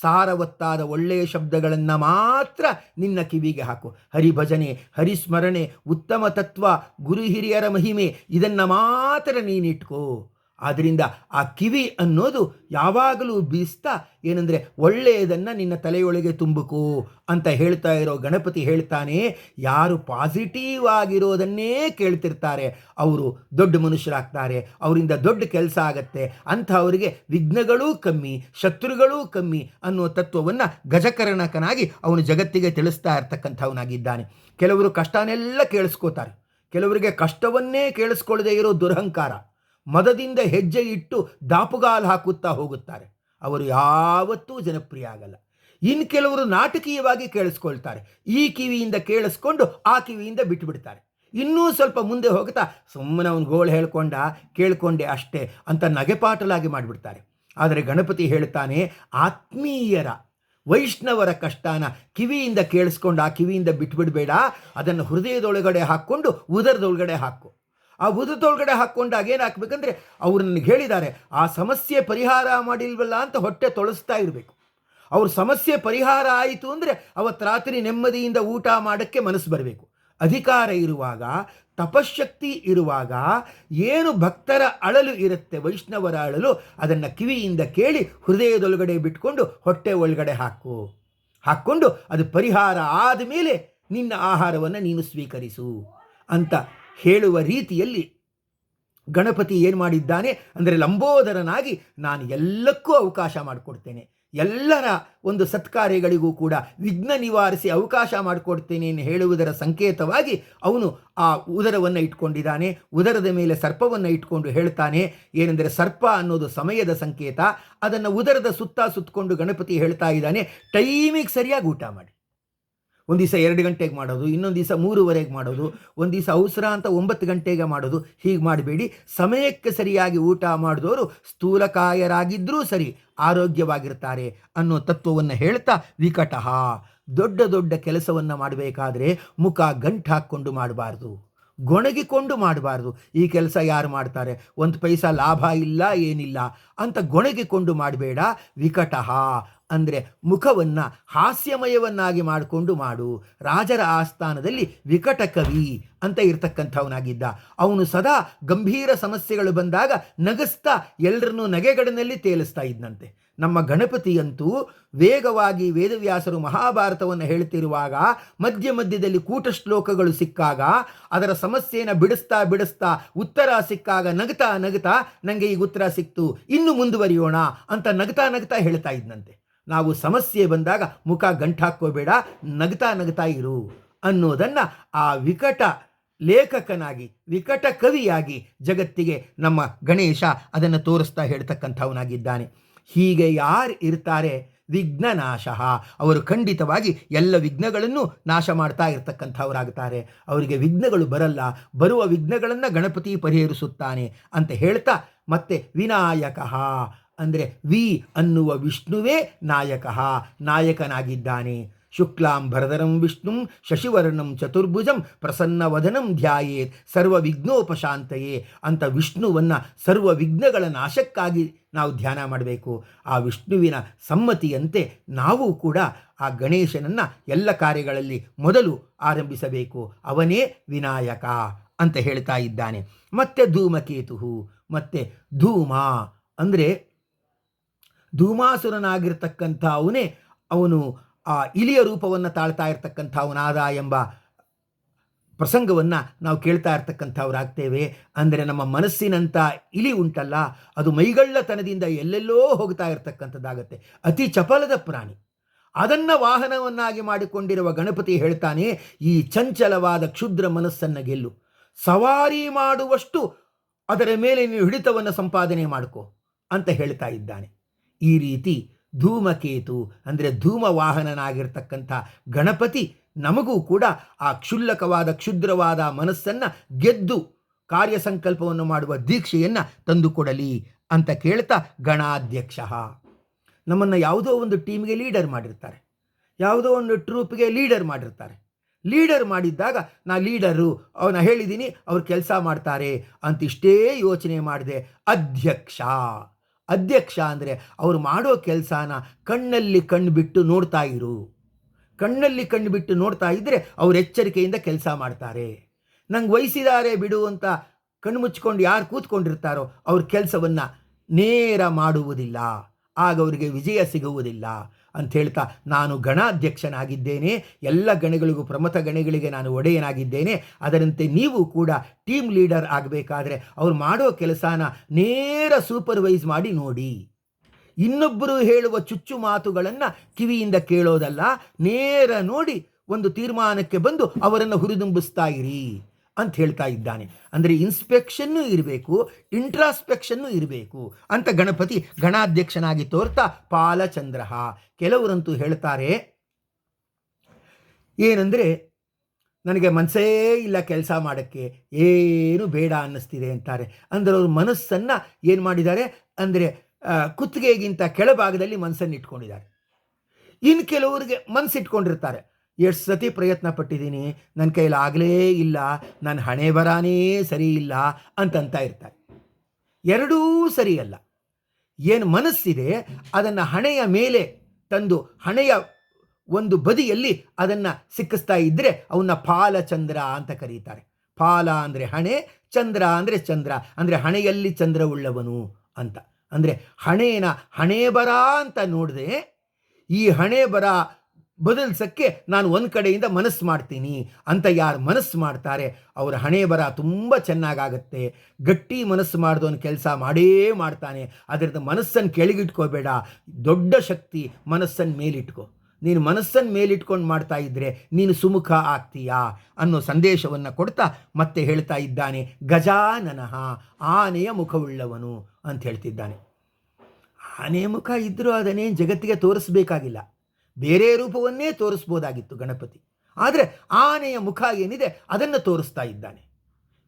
ಸಾರವತ್ತಾದ ಒಳ್ಳೆಯ ಶಬ್ದಗಳನ್ನು ಮಾತ್ರ ನಿನ್ನ ಕಿವಿಗೆ ಹಾಕು. ಹರಿಭಜನೆ, ಹರಿಸ್ಮರಣೆ, ಉತ್ತಮ ತತ್ವ, ಗುರು ಹಿರಿಯರ ಮಹಿಮೆ ಇದನ್ನು ಮಾತ್ರ ನೀನಿಟ್ಕೋ ಆದ್ದರಿಂದ ಆ ಕಿವಿ ಅನ್ನೋದು ಯಾವಾಗಲೂ ಬೀಸ್ತಾ ಏನಂದರೆ, ಒಳ್ಳೆಯದನ್ನು ನಿನ್ನ ತಲೆಯೊಳಗೆ ತುಂಬುಕು ಅಂತ ಹೇಳ್ತಾ ಇರೋ ಗಣಪತಿ ಹೇಳ್ತಾನೆ, ಯಾರು ಪಾಸಿಟಿವ್ ಆಗಿರೋದನ್ನೇ ಕೇಳ್ತಿರ್ತಾರೆ. ಅವರು ದೊಡ್ಡ ಮನುಷ್ಯರಾಗ್ತಾರೆ, ಅವರಿಂದ ದೊಡ್ಡ ಕೆಲಸ ಆಗತ್ತೆ, ಅಂಥವರಿಗೆ ವಿಘ್ನಗಳೂ ಕಮ್ಮಿ, ಶತ್ರುಗಳೂ ಕಮ್ಮಿ ಅನ್ನೋ ತತ್ವವನ್ನು ಗಜಕರ್ಣಕನಾಗಿ ಅವನು ಜಗತ್ತಿಗೆ ತಿಳಿಸ್ತಾ ಇರ್ತಕ್ಕಂಥವನಾಗಿದ್ದಾನೆ. ಕೆಲವರು ಕಷ್ಟನೆಲ್ಲ ಕೇಳಿಸ್ಕೋತಾರೆ, ಕೆಲವರಿಗೆ ಕಷ್ಟವನ್ನೇ ಕೇಳಿಸ್ಕೊಳ್ಳದೆ ಇರೋ ದುರಹಂಕಾರ. ಮದದಿಂದ ಹೆಜ್ಜೆ ಇಟ್ಟು ದಾಪುಗಾಲು ಹಾಕುತ್ತಾ ಹೋಗುತ್ತಾರೆ. ಅವರು ಯಾವತ್ತೂ ಜನಪ್ರಿಯ ಆಗಲ್ಲ ಇನ್ನು ಕೆಲವರು ನಾಟಕೀಯವಾಗಿ ಕೇಳಿಸ್ಕೊಳ್ತಾರೆ. ಈ ಕಿವಿಯಿಂದ ಕೇಳಿಸ್ಕೊಂಡು ಆ ಕಿವಿಯಿಂದ ಬಿಟ್ಟುಬಿಡ್ತಾರೆ ಇನ್ನೂ ಸ್ವಲ್ಪ ಮುಂದೆ ಹೋಗುತ್ತಾ, ಸುಮ್ಮನೆ ಅವನು ಗೋಳು ಹೇಳ್ಕೊಂಡ, ಕೇಳ್ಕೊಂಡೆ ಅಷ್ಟೇ ಅಂತ ನಗೆಪಾಟಲಾಗಿ ಮಾಡಿಬಿಡ್ತಾರೆ. ಆದರೆ ಗಣಪತಿ ಹೇಳ್ತಾನೆ, ಆತ್ಮೀಯರ, ವೈಷ್ಣವರ ಕಷ್ಟಾನ ಕಿವಿಯಿಂದ ಕೇಳಿಸ್ಕೊಂಡು ಆ ಕಿವಿಯಿಂದ ಬಿಟ್ಬಿಡಬೇಡ. ಅದನ್ನು ಹೃದಯದೊಳಗಡೆ ಹಾಕ್ಕೊಂಡು ಉದರದೊಳಗಡೆ ಹಾಕು. ಆ ಉದರದೊಳಗಡೆ ಹಾಕ್ಕೊಂಡಾಗ ಏನು ಹಾಕ್ಬೇಕಂದ್ರೆ ಅವ್ರು ನನಗೆ ಹೇಳಿದ್ದಾರೆ, ಆ ಸಮಸ್ಯೆ ಪರಿಹಾರ ಮಾಡಿಲ್ವಲ್ಲ ಅಂತ ಹೊಟ್ಟೆ ತೊಳಸ್ತಾ ಇರಬೇಕು. ಅವ್ರ ಸಮಸ್ಯೆ ಪರಿಹಾರ ಆಯಿತು ಅಂದರೆ ಅವತ್ತು ರಾತ್ರಿ ನೆಮ್ಮದಿಯಿಂದ ಊಟ ಮಾಡೋಕ್ಕೆ ಮನಸ್ಸು ಬರಬೇಕು. ಅಧಿಕಾರ ಇರುವಾಗ ತಪಶಕ್ತಿ ಇರುವಾಗ, ಏನು ಭಕ್ತರ ಅಳಲು ಇರುತ್ತೆ ವೈಷ್ಣವರ ಅಳಲು, ಅದನ್ನು ಕಿವಿಯಿಂದ ಕೇಳಿ ಹೃದಯದೊಳಗಡೆ ಬಿಟ್ಕೊಂಡು ಹೊಟ್ಟೆ ಒಳಗಡೆ ಹಾಕು. ಹಾಕ್ಕೊಂಡು ಅದು ಪರಿಹಾರ ಆದ ಮೇಲೆ ನಿನ್ನ ಆಹಾರವನ್ನು ನೀನು ಸ್ವೀಕರಿಸು ಅಂತ ಹೇಳುವ ರೀತಿಯಲ್ಲಿ ಗಣಪತಿ ಏನು ಮಾಡಿದ್ದಾನೆ ಅಂದರೆ ಲಂಬೋದರನಾಗಿ ನಾನು ಎಲ್ಲಕ್ಕೂ ಅವಕಾಶ ಮಾಡಿಕೊಡ್ತೇನೆ. ಎಲ್ಲರ ಒಂದು ಸತ್ಕಾರ್ಯಗಳಿಗೂ ಕೂಡ ವಿಘ್ನ ನಿವಾರಿಸಿ ಅವಕಾಶ ಮಾಡಿಕೊಡ್ತೇನೆ ಎಂದು ಹೇಳುವುದರ ಸಂಕೇತವಾಗಿ ಅವನು ಆ ಉದರವನ್ನು ಇಟ್ಕೊಂಡಿದ್ದಾನೆ. ಉದರದ ಮೇಲೆ ಸರ್ಪವನ್ನು ಇಟ್ಕೊಂಡು ಹೇಳ್ತಾನೆ. ಏನೆಂದರೆ ಸರ್ಪ ಅನ್ನೋದು ಸಮಯದ ಸಂಕೇತ. ಅದನ್ನು ಉದರದ ಸುತ್ತ ಸುತ್ತಕೊಂಡು ಗಣಪತಿ ಹೇಳ್ತಾ ಇದ್ದಾನೆ. ಟೈಮಿಗೆ ಸರಿಯಾಗಿ ಊಟ ಮಾಡಿ. ಒಂದು ದಿವಸ ಎರಡು ಗಂಟೆಗೆ ಮಾಡೋದು, ಇನ್ನೊಂದು ದಿವಸ ಮೂರುವರೆಗೆ ಮಾಡೋದು, ಒಂದು ದಿವಸ ಅವಸರ ಅಂತ ಒಂಬತ್ತು ಗಂಟೆಗೆ ಮಾಡೋದು, ಹೀಗೆ ಮಾಡಬೇಡಿ. ಸಮಯಕ್ಕೆ ಸರಿಯಾಗಿ ಊಟ ಮಾಡಿದವರು ಸ್ಥೂಲಕಾಯರಾಗಿದ್ದರೂ ಸರಿ ಆರೋಗ್ಯವಾಗಿರ್ತಾರೆ ಅನ್ನೋ ತತ್ವವನ್ನು ಹೇಳ್ತಾ ವಿಕಟಃ ದೊಡ್ಡ ದೊಡ್ಡ ಕೆಲಸವನ್ನು ಮಾಡಬೇಕಾದ್ರೆ ಮುಖ ಗಂಟು ಹಾಕ್ಕೊಂಡು ಮಾಡಬಾರ್ದು. ಗೊಣಗಿಕೊಂಡು ಮಾಡಬಾರ್ದು. ಈ ಕೆಲಸ ಯಾರು ಮಾಡ್ತಾರೆ? ಒಂದು ಪೈಸಾ ಲಾಭ ಇಲ್ಲ, ಏನಿಲ್ಲ. ಅಂತ ಗೊಣಗಿಕೊಂಡು ಮಾಡಬೇಡ. ವಿಕಟಃ. ಅಂದರೆ ಮುಖವನ್ನು ಹಾಸ್ಯಮಯವನ್ನಾಗಿ ಮಾಡಿಕೊಂಡು ಮಾಡು. ರಾಜರ ಆಸ್ಥಾನದಲ್ಲಿ ವಿಕಟ ಕವಿ ಅಂತ ಇರ್ತಕ್ಕಂಥವನಾಗಿದ್ದ. ಅವನು ಸದಾ ಗಂಭೀರ ಸಮಸ್ಯೆಗಳು ಬಂದಾಗ ನಗಸ್ತಾ ಎಲ್ಲರನ್ನೂ ನಗೆಗಡನಲ್ಲಿ ತೇಲಿಸ್ತಾ ಇದ್ದಂತೆ ನಮ್ಮ ಗಣಪತಿಯಂತೂ ವೇಗವಾಗಿ ವೇದವ್ಯಾಸರು ಮಹಾಭಾರತವನ್ನು ಹೇಳ್ತಿರುವಾಗ ಮಧ್ಯ ಮಧ್ಯದಲ್ಲಿ ಕೂಟ ಶ್ಲೋಕಗಳು ಸಿಕ್ಕಾಗ ಅದರ ಸಮಸ್ಯೆಯನ್ನು ಬಿಡಿಸ್ತಾ ಬಿಡಿಸ್ತಾ ಉತ್ತರ ಸಿಕ್ಕಾಗ ನಗತಾ ನಗತಾ ನನಗೆ ಈಗ ಉತ್ತರ ಸಿಕ್ತು, ಇನ್ನು ಮುಂದುವರಿಯೋಣ ಅಂತ ನಗತಾ ನಗತಾ ಹೇಳ್ತಾ ಇದ್ದಂತೆ ನಾವು ಸಮಸ್ಯೆ ಬಂದಾಗ ಮುಖ ಗಂಟಾಕೋಬೇಡ ನಗ್ತಾ ನಗ್ತಾ ಇರು ಅನ್ನೋದನ್ನು ಆ ವಿಕಟ ಲೇಖಕನಾಗಿ, ವಿಕಟ ಕವಿಯಾಗಿ ಜಗತ್ತಿಗೆ ನಮ್ಮ ಗಣೇಶ ಅದನ್ನು ತೋರಿಸ್ತಾ ಹೇಳ್ತಕ್ಕಂಥವನಾಗಿದ್ದಾನೆ. ಹೀಗೆ ಯಾರು ಇರ್ತಾರೆ? ವಿಘ್ನನಾಶ. ಅವರು ಖಂಡಿತವಾಗಿ ಎಲ್ಲ ವಿಘ್ನಗಳನ್ನು ನಾಶ ಮಾಡ್ತಾ ಇರ್ತಕ್ಕಂಥವರಾಗ್ತಾರೆ. ಅವರಿಗೆ ವಿಘ್ನಗಳು ಬರಲ್ಲ. ಬರುವ ವಿಘ್ನಗಳನ್ನು ಗಣಪತಿ ಪರಿಹರಿಸುತ್ತಾನೆ ಅಂತ ಹೇಳ್ತಾ ಮತ್ತೆ ವಿನಾಯಕ. ಅಂದರೆ ವಿ ಅನ್ನುವ ವಿಷ್ಣುವೇ ನಾಯಕ. ನಾಯಕನಾಗಿದ್ದಾನೆ. ಶುಕ್ಲಾಂ ಭರದರಂ ವಿಷ್ಣುಂ ಶಶಿವರ್ಣಂ ಚತುರ್ಭುಜಂ ಪ್ರಸನ್ನವದನಂ ಧ್ಯಾಯೇತ್ ಸರ್ವ ವಿಘ್ನೋಪಶಾಂತಯೇ ಅಂತ ವಿಷ್ಣುವನ್ನು ಸರ್ವ ವಿಘ್ನಗಳ ನಾಶಕ್ಕಾಗಿ ನಾವು ಧ್ಯಾನ ಮಾಡಬೇಕು. ಆ ವಿಷ್ಣುವಿನ ಸಮ್ಮತಿಯಂತೆ ನಾವು ಕೂಡ ಆ ಗಣೇಶನನ್ನು ಎಲ್ಲ ಕಾರ್ಯಗಳಲ್ಲಿ ಮೊದಲು ಆರಂಭಿಸಬೇಕು. ಅವನೇ ವಿನಾಯಕ ಅಂತ ಹೇಳ್ತಾ ಇದ್ದಾನೆ. ಮತ್ತೆ ಧೂಮಕೇತು ಮತ್ತೆ ಧೂಮ ಅಂದರೆ ಧೂಮಾಸುರನಾಗಿರ್ತಕ್ಕಂಥ ಅವನೇ ಅವನು ಆ ಇಲಿಯ ರೂಪವನ್ನು ತಾಳ್ತಾ ಇರ್ತಕ್ಕಂಥವನಾದ ಎಂಬ ಪ್ರಸಂಗವನ್ನು ನಾವು ಕೇಳ್ತಾ ಇರ್ತಕ್ಕಂಥವ್ರಾಗ್ತೇವೆ. ಅಂದರೆ ನಮ್ಮ ಮನಸ್ಸಿನಂಥ ಇಲಿ ಉಂಟಲ್ಲ, ಅದು ಮೈಗಳ್ಳತನದಿಂದ ಎಲ್ಲೆಲ್ಲೋ ಹೋಗ್ತಾ ಇರ್ತಕ್ಕಂಥದ್ದಾಗತ್ತೆ. ಅತಿ ಚಪಲದ ಪ್ರಾಣಿ. ಅದನ್ನು ವಾಹನವನ್ನಾಗಿ ಮಾಡಿಕೊಂಡಿರುವ ಗಣಪತಿ ಹೇಳ್ತಾನೆ, ಈ ಚಂಚಲವಾದ ಕ್ಷುದ್ರ ಮನಸ್ಸನ್ನು ಗೆಲ್ಲು. ಸವಾರಿ ಮಾಡುವಷ್ಟು ಅದರ ಮೇಲೆ ನೀವು ಹಿಡಿತವನ್ನು ಸಂಪಾದನೆ ಮಾಡಿಕೊ ಅಂತ ಹೇಳ್ತಾ ಇದ್ದಾನೆ. ಈ ರೀತಿ ಧೂಮಕೇತು, ಅಂದರೆ ಧೂಮ ವಾಹನನಾಗಿರ್ತಕ್ಕಂಥ ಗಣಪತಿ ನಮಗೂ ಕೂಡ ಆ ಕ್ಷುಲ್ಲಕವಾದ, ಕ್ಷುದ್ರವಾದ ಮನಸ್ಸನ್ನು ಗೆದ್ದು ಕಾರ್ಯಸಂಕಲ್ಪವನ್ನು ಮಾಡುವ ದೀಕ್ಷೆಯನ್ನು ತಂದುಕೊಡಲಿ ಅಂತ ಕೇಳ್ತಾ ಗಣಾಧ್ಯಕ್ಷ. ನಮ್ಮನ್ನು ಯಾವುದೋ ಒಂದು ಟೀಮ್ಗೆ ಲೀಡರ್ ಮಾಡಿರ್ತಾರೆ. ಯಾವುದೋ ಒಂದು ಟ್ರೂಪ್ಗೆ ಲೀಡರ್ ಮಾಡಿರ್ತಾರೆ. ಲೀಡರ್ ಮಾಡಿದ್ದಾಗ ನಾ ಲೀಡರು, ಅವನ ಹೇಳಿದ್ದೀನಿ ಅವ್ರು ಕೆಲಸ ಮಾಡ್ತಾರೆ ಅಂತ ಇಷ್ಟೇ ಯೋಚನೆ ಮಾಡಿದೆ ಅಧ್ಯಕ್ಷ. ಅಧ್ಯಕ್ಷ ಅಂದರೆ ಅವರು ಮಾಡೋ ಕೆಲಸನ ಕಣ್ಣಲ್ಲಿ ಕಣ್ಣು ಬಿಟ್ಟು ನೋಡ್ತಾ ಇರು. ಕಣ್ಣಲ್ಲಿ ಕಣ್ಣು ಬಿಟ್ಟು ನೋಡ್ತಾ ಇದ್ದರೆ ಅವ್ರು ಎಚ್ಚರಿಕೆಯಿಂದ ಕೆಲಸ ಮಾಡ್ತಾರೆ. ನಂಗೆ ವಹಿಸಿದ್ದಾರೆ ಬಿಡು ಅಂತ ಕಣ್ಣು ಮುಚ್ಕೊಂಡು ಯಾರು ಕೂತ್ಕೊಂಡಿರ್ತಾರೋ ಅವ್ರ ಕೆಲಸವನ್ನು ನೇರ ಮಾಡುವುದಿಲ್ಲ. ಆಗ ಅವರಿಗೆ ವಿಜಯ ಸಿಗುವುದಿಲ್ಲ. ಅಂತ ಹೇಳ್ತಾ, ನಾನು ಗಣಾಧ್ಯಕ್ಷನಾಗಿದ್ದೇನೆ, ಎಲ್ಲ ಗಣಗಳಿಗೂ ಪ್ರಮಥ ಗಣಗಳಿಗೆ ನಾನು ಒಡೆಯನಾಗಿದ್ದೇನೆ. ಅದರಂತೆ ನೀವು ಕೂಡ ಟೀಮ್ ಲೀಡರ್ ಆಗಬೇಕಾದ್ರೆ ಅವ್ರು ಮಾಡೋ ಕೆಲಸನ ನೇರ ಸೂಪರ್ವೈಸ್ ಮಾಡಿ ನೋಡಿ. ಇನ್ನೊಬ್ಬರು ಹೇಳುವ ಚುಚ್ಚು ಮಾತುಗಳನ್ನು ಕಿವಿಯಿಂದ ಕೇಳೋದಲ್ಲ, ನೇರ ನೋಡಿ ಒಂದು ತೀರ್ಮಾನಕ್ಕೆ ಬಂದು ಅವರನ್ನು ಹುರಿದುಂಬಿಸ್ತಾ ಇರಿ. ಅಂತ ಹೇಳ್ತಾ ಇದ್ದಾನೆ. ಅಂದರೆ ಇನ್ಸ್ಪೆಕ್ಷನ್ನು ಇರಬೇಕು ಇಂಟ್ರಾಸ್ಪೆಕ್ಷನ್ನು ಇರಬೇಕು ಅಂತ ಗಣಪತಿ ಗಣಾಧ್ಯಕ್ಷನಾಗಿ ತೋರ್ತಾ ಪಾಲಚಂದ್ರ ಕೆಲವರಂತೂ ಹೇಳ್ತಾರೆ, ಏನಂದರೆ ನನಗೆ ಮನಸ್ಸೇ ಇಲ್ಲ ಕೆಲಸ ಮಾಡೋಕ್ಕೆ, ಏನು ಬೇಡ ಅನ್ನಿಸ್ತಿದೆ ಅಂತಾರೆ. ಅಂದರೆ ಅವ್ರ ಮನಸ್ಸನ್ನು ಏನು ಮಾಡಿದ್ದಾರೆ, ಅಂದರೆ ಕುತ್ತಿಗೆಗಿಂತ ಕೆಳಭಾಗದಲ್ಲಿ ಮನಸ್ಸನ್ನು ಇಟ್ಕೊಂಡಿದ್ದಾರೆ ಇನ್ನು ಕೆಲವರಿಗೆ ಮನಸ್ಸಿಟ್ಕೊಂಡಿರ್ತಾರೆ. ಎಷ್ಟು ಸತಿ ಪ್ರಯತ್ನ ಪಟ್ಟಿದ್ದೀನಿ ನನ್ನ ಕೈಯಲ್ಲಿ ಆಗಲೇ ಇಲ್ಲ ನನ್ನ ಹಣೆ ಬರಾನೇ ಸರಿ ಇಲ್ಲ ಅಂತಂತ ಇರ್ತಾರೆ. ಎರಡೂ ಸರಿಯಲ್ಲ. ಏನು ಮನಸ್ಸಿದೆ, ಅದನ್ನು ಹಣೆಯ ಮೇಲೆ ತಂದು, ಹಣೆಯ ಒಂದು ಬದಿಯಲ್ಲಿ ಅದನ್ನು ಸಿಕ್ಕಿಸ್ತಾ ಇದ್ದರೆ ಅವನ್ನ ಪಾಲಚಂದ್ರ ಅಂತ ಕರೀತಾರೆ. ಪಾಲ ಅಂದರೆ ಹಣೆ, ಚಂದ್ರ ಅಂದರೆ ಚಂದ್ರ, ಅಂದರೆ ಹಣೆಯಲ್ಲಿ ಚಂದ್ರ ಉಳ್ಳವನು ಅಂತ. ಅಂದರೆ ಹಣೆನ ಹಣೆ ಬರ ಅಂತ ನೋಡಿದೆ, ಈ ಹಣೆ ಬರ ಬದಲಿಸಕ್ಕೆ ನಾನು ಒಂದು ಕಡೆಯಿಂದ ಮನಸ್ಸು ಮಾಡ್ತೀನಿ ಅಂತ ಯಾರು ಮನಸ್ಸು ಮಾಡ್ತಾರೆ, ಅವರ ಹಣೆ ಬರ ತುಂಬ ಚೆನ್ನಾಗಾಗತ್ತೆ. ಗಟ್ಟಿ ಮನಸ್ಸು ಮಾಡಿದವನು ಕೆಲಸ ಮಾಡೇ ಮಾಡ್ತಾನೆ. ಅದರಿಂದ ಮನಸ್ಸನ್ನು ಕೆಳಗಿಟ್ಕೋಬೇಡ. ದೊಡ್ಡ ಶಕ್ತಿ ಮನಸ್ಸನ್ನು ಮೇಲಿಟ್ಕೋ. ನೀನು ಮನಸ್ಸನ್ನು ಮೇಲಿಟ್ಕೊಂಡು ಮಾಡ್ತಾ ಇದ್ದರೆ ನೀನು ಸುಮುಖ ಆಗ್ತೀಯಾ ಅನ್ನೋ ಸಂದೇಶವನ್ನು ಕೊಡ್ತಾ ಮತ್ತೆ ಹೇಳ್ತಾ ಇದ್ದಾನೆ ಗಜಾನನಃ ಆನೆಯ ಮುಖವುಳ್ಳವನು ಅಂತ ಹೇಳ್ತಿದ್ದಾನೆ. ಆನೆಯ ಮುಖ ಇದ್ದರೂ ಅದನ್ನೇನು ಜಗತ್ತಿಗೆ ತೋರಿಸ್ಬೇಕಾಗಿಲ್ಲ. ಬೇರೆ ರೂಪವನ್ನೇ ತೋರಿಸ್ಬೋದಾಗಿತ್ತು ಗಣಪತಿ. ಆದರೆ ಆನೆಯ ಮುಖ ಏನಿದೆ ಅದನ್ನು ತೋರಿಸ್ತಾ ಇದ್ದಾನೆ.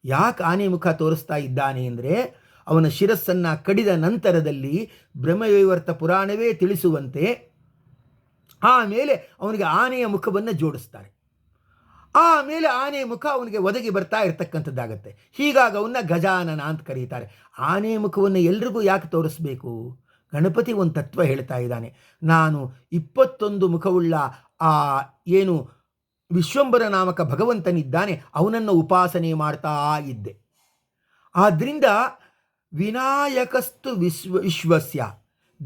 ಯಾಕೆ ಆನೆ ಮುಖ ತೋರಿಸ್ತಾ ಇದ್ದಾನೆ ಅಂದರೆ ಅವನ ಶಿರಸ್ಸನ್ನು ಕಡಿದ ನಂತರದಲ್ಲಿ ಬ್ರಹ್ಮವೈವರ್ತ ಪುರಾಣವೇ ತಿಳಿಸುವಂತೆ ಆಮೇಲೆ ಅವನಿಗೆ ಆನೆಯ ಮುಖವನ್ನು ಜೋಡಿಸ್ತಾರೆ. ಆಮೇಲೆ ಆನೆಯ ಮುಖ ಅವನಿಗೆ ಒದಗಿ ಬರ್ತಾ ಇರತಕ್ಕಂಥದ್ದಾಗತ್ತೆ. ಹೀಗಾಗಿ ಅವನ್ನ ಗಜಾನನ ಅಂತ ಕರೀತಾರೆ. ಆನೆಯ ಮುಖವನ್ನು ಎಲ್ರಿಗೂ ಯಾಕೆ ತೋರಿಸ್ಬೇಕು? ಗಣಪತಿ ಒಂದು ತತ್ವ ಹೇಳ್ತಾ ಇದ್ದಾನೆ. ನಾನು ಇಪ್ಪತ್ತೊಂದು ಮುಖವುಳ್ಳ ಆ ಏನು ವಿಶ್ವಂಬರ ನಾಮಕ ಭಗವಂತನಿದ್ದಾನೆ, ಅವನನ್ನು ಉಪಾಸನೆ ಮಾಡ್ತಾ ಇದ್ದೆ. ಆದ್ದರಿಂದ ವಿನಾಯಕಸ್ತು ವಿಶ್ವ, ವಿಶ್ವಸ್ಯ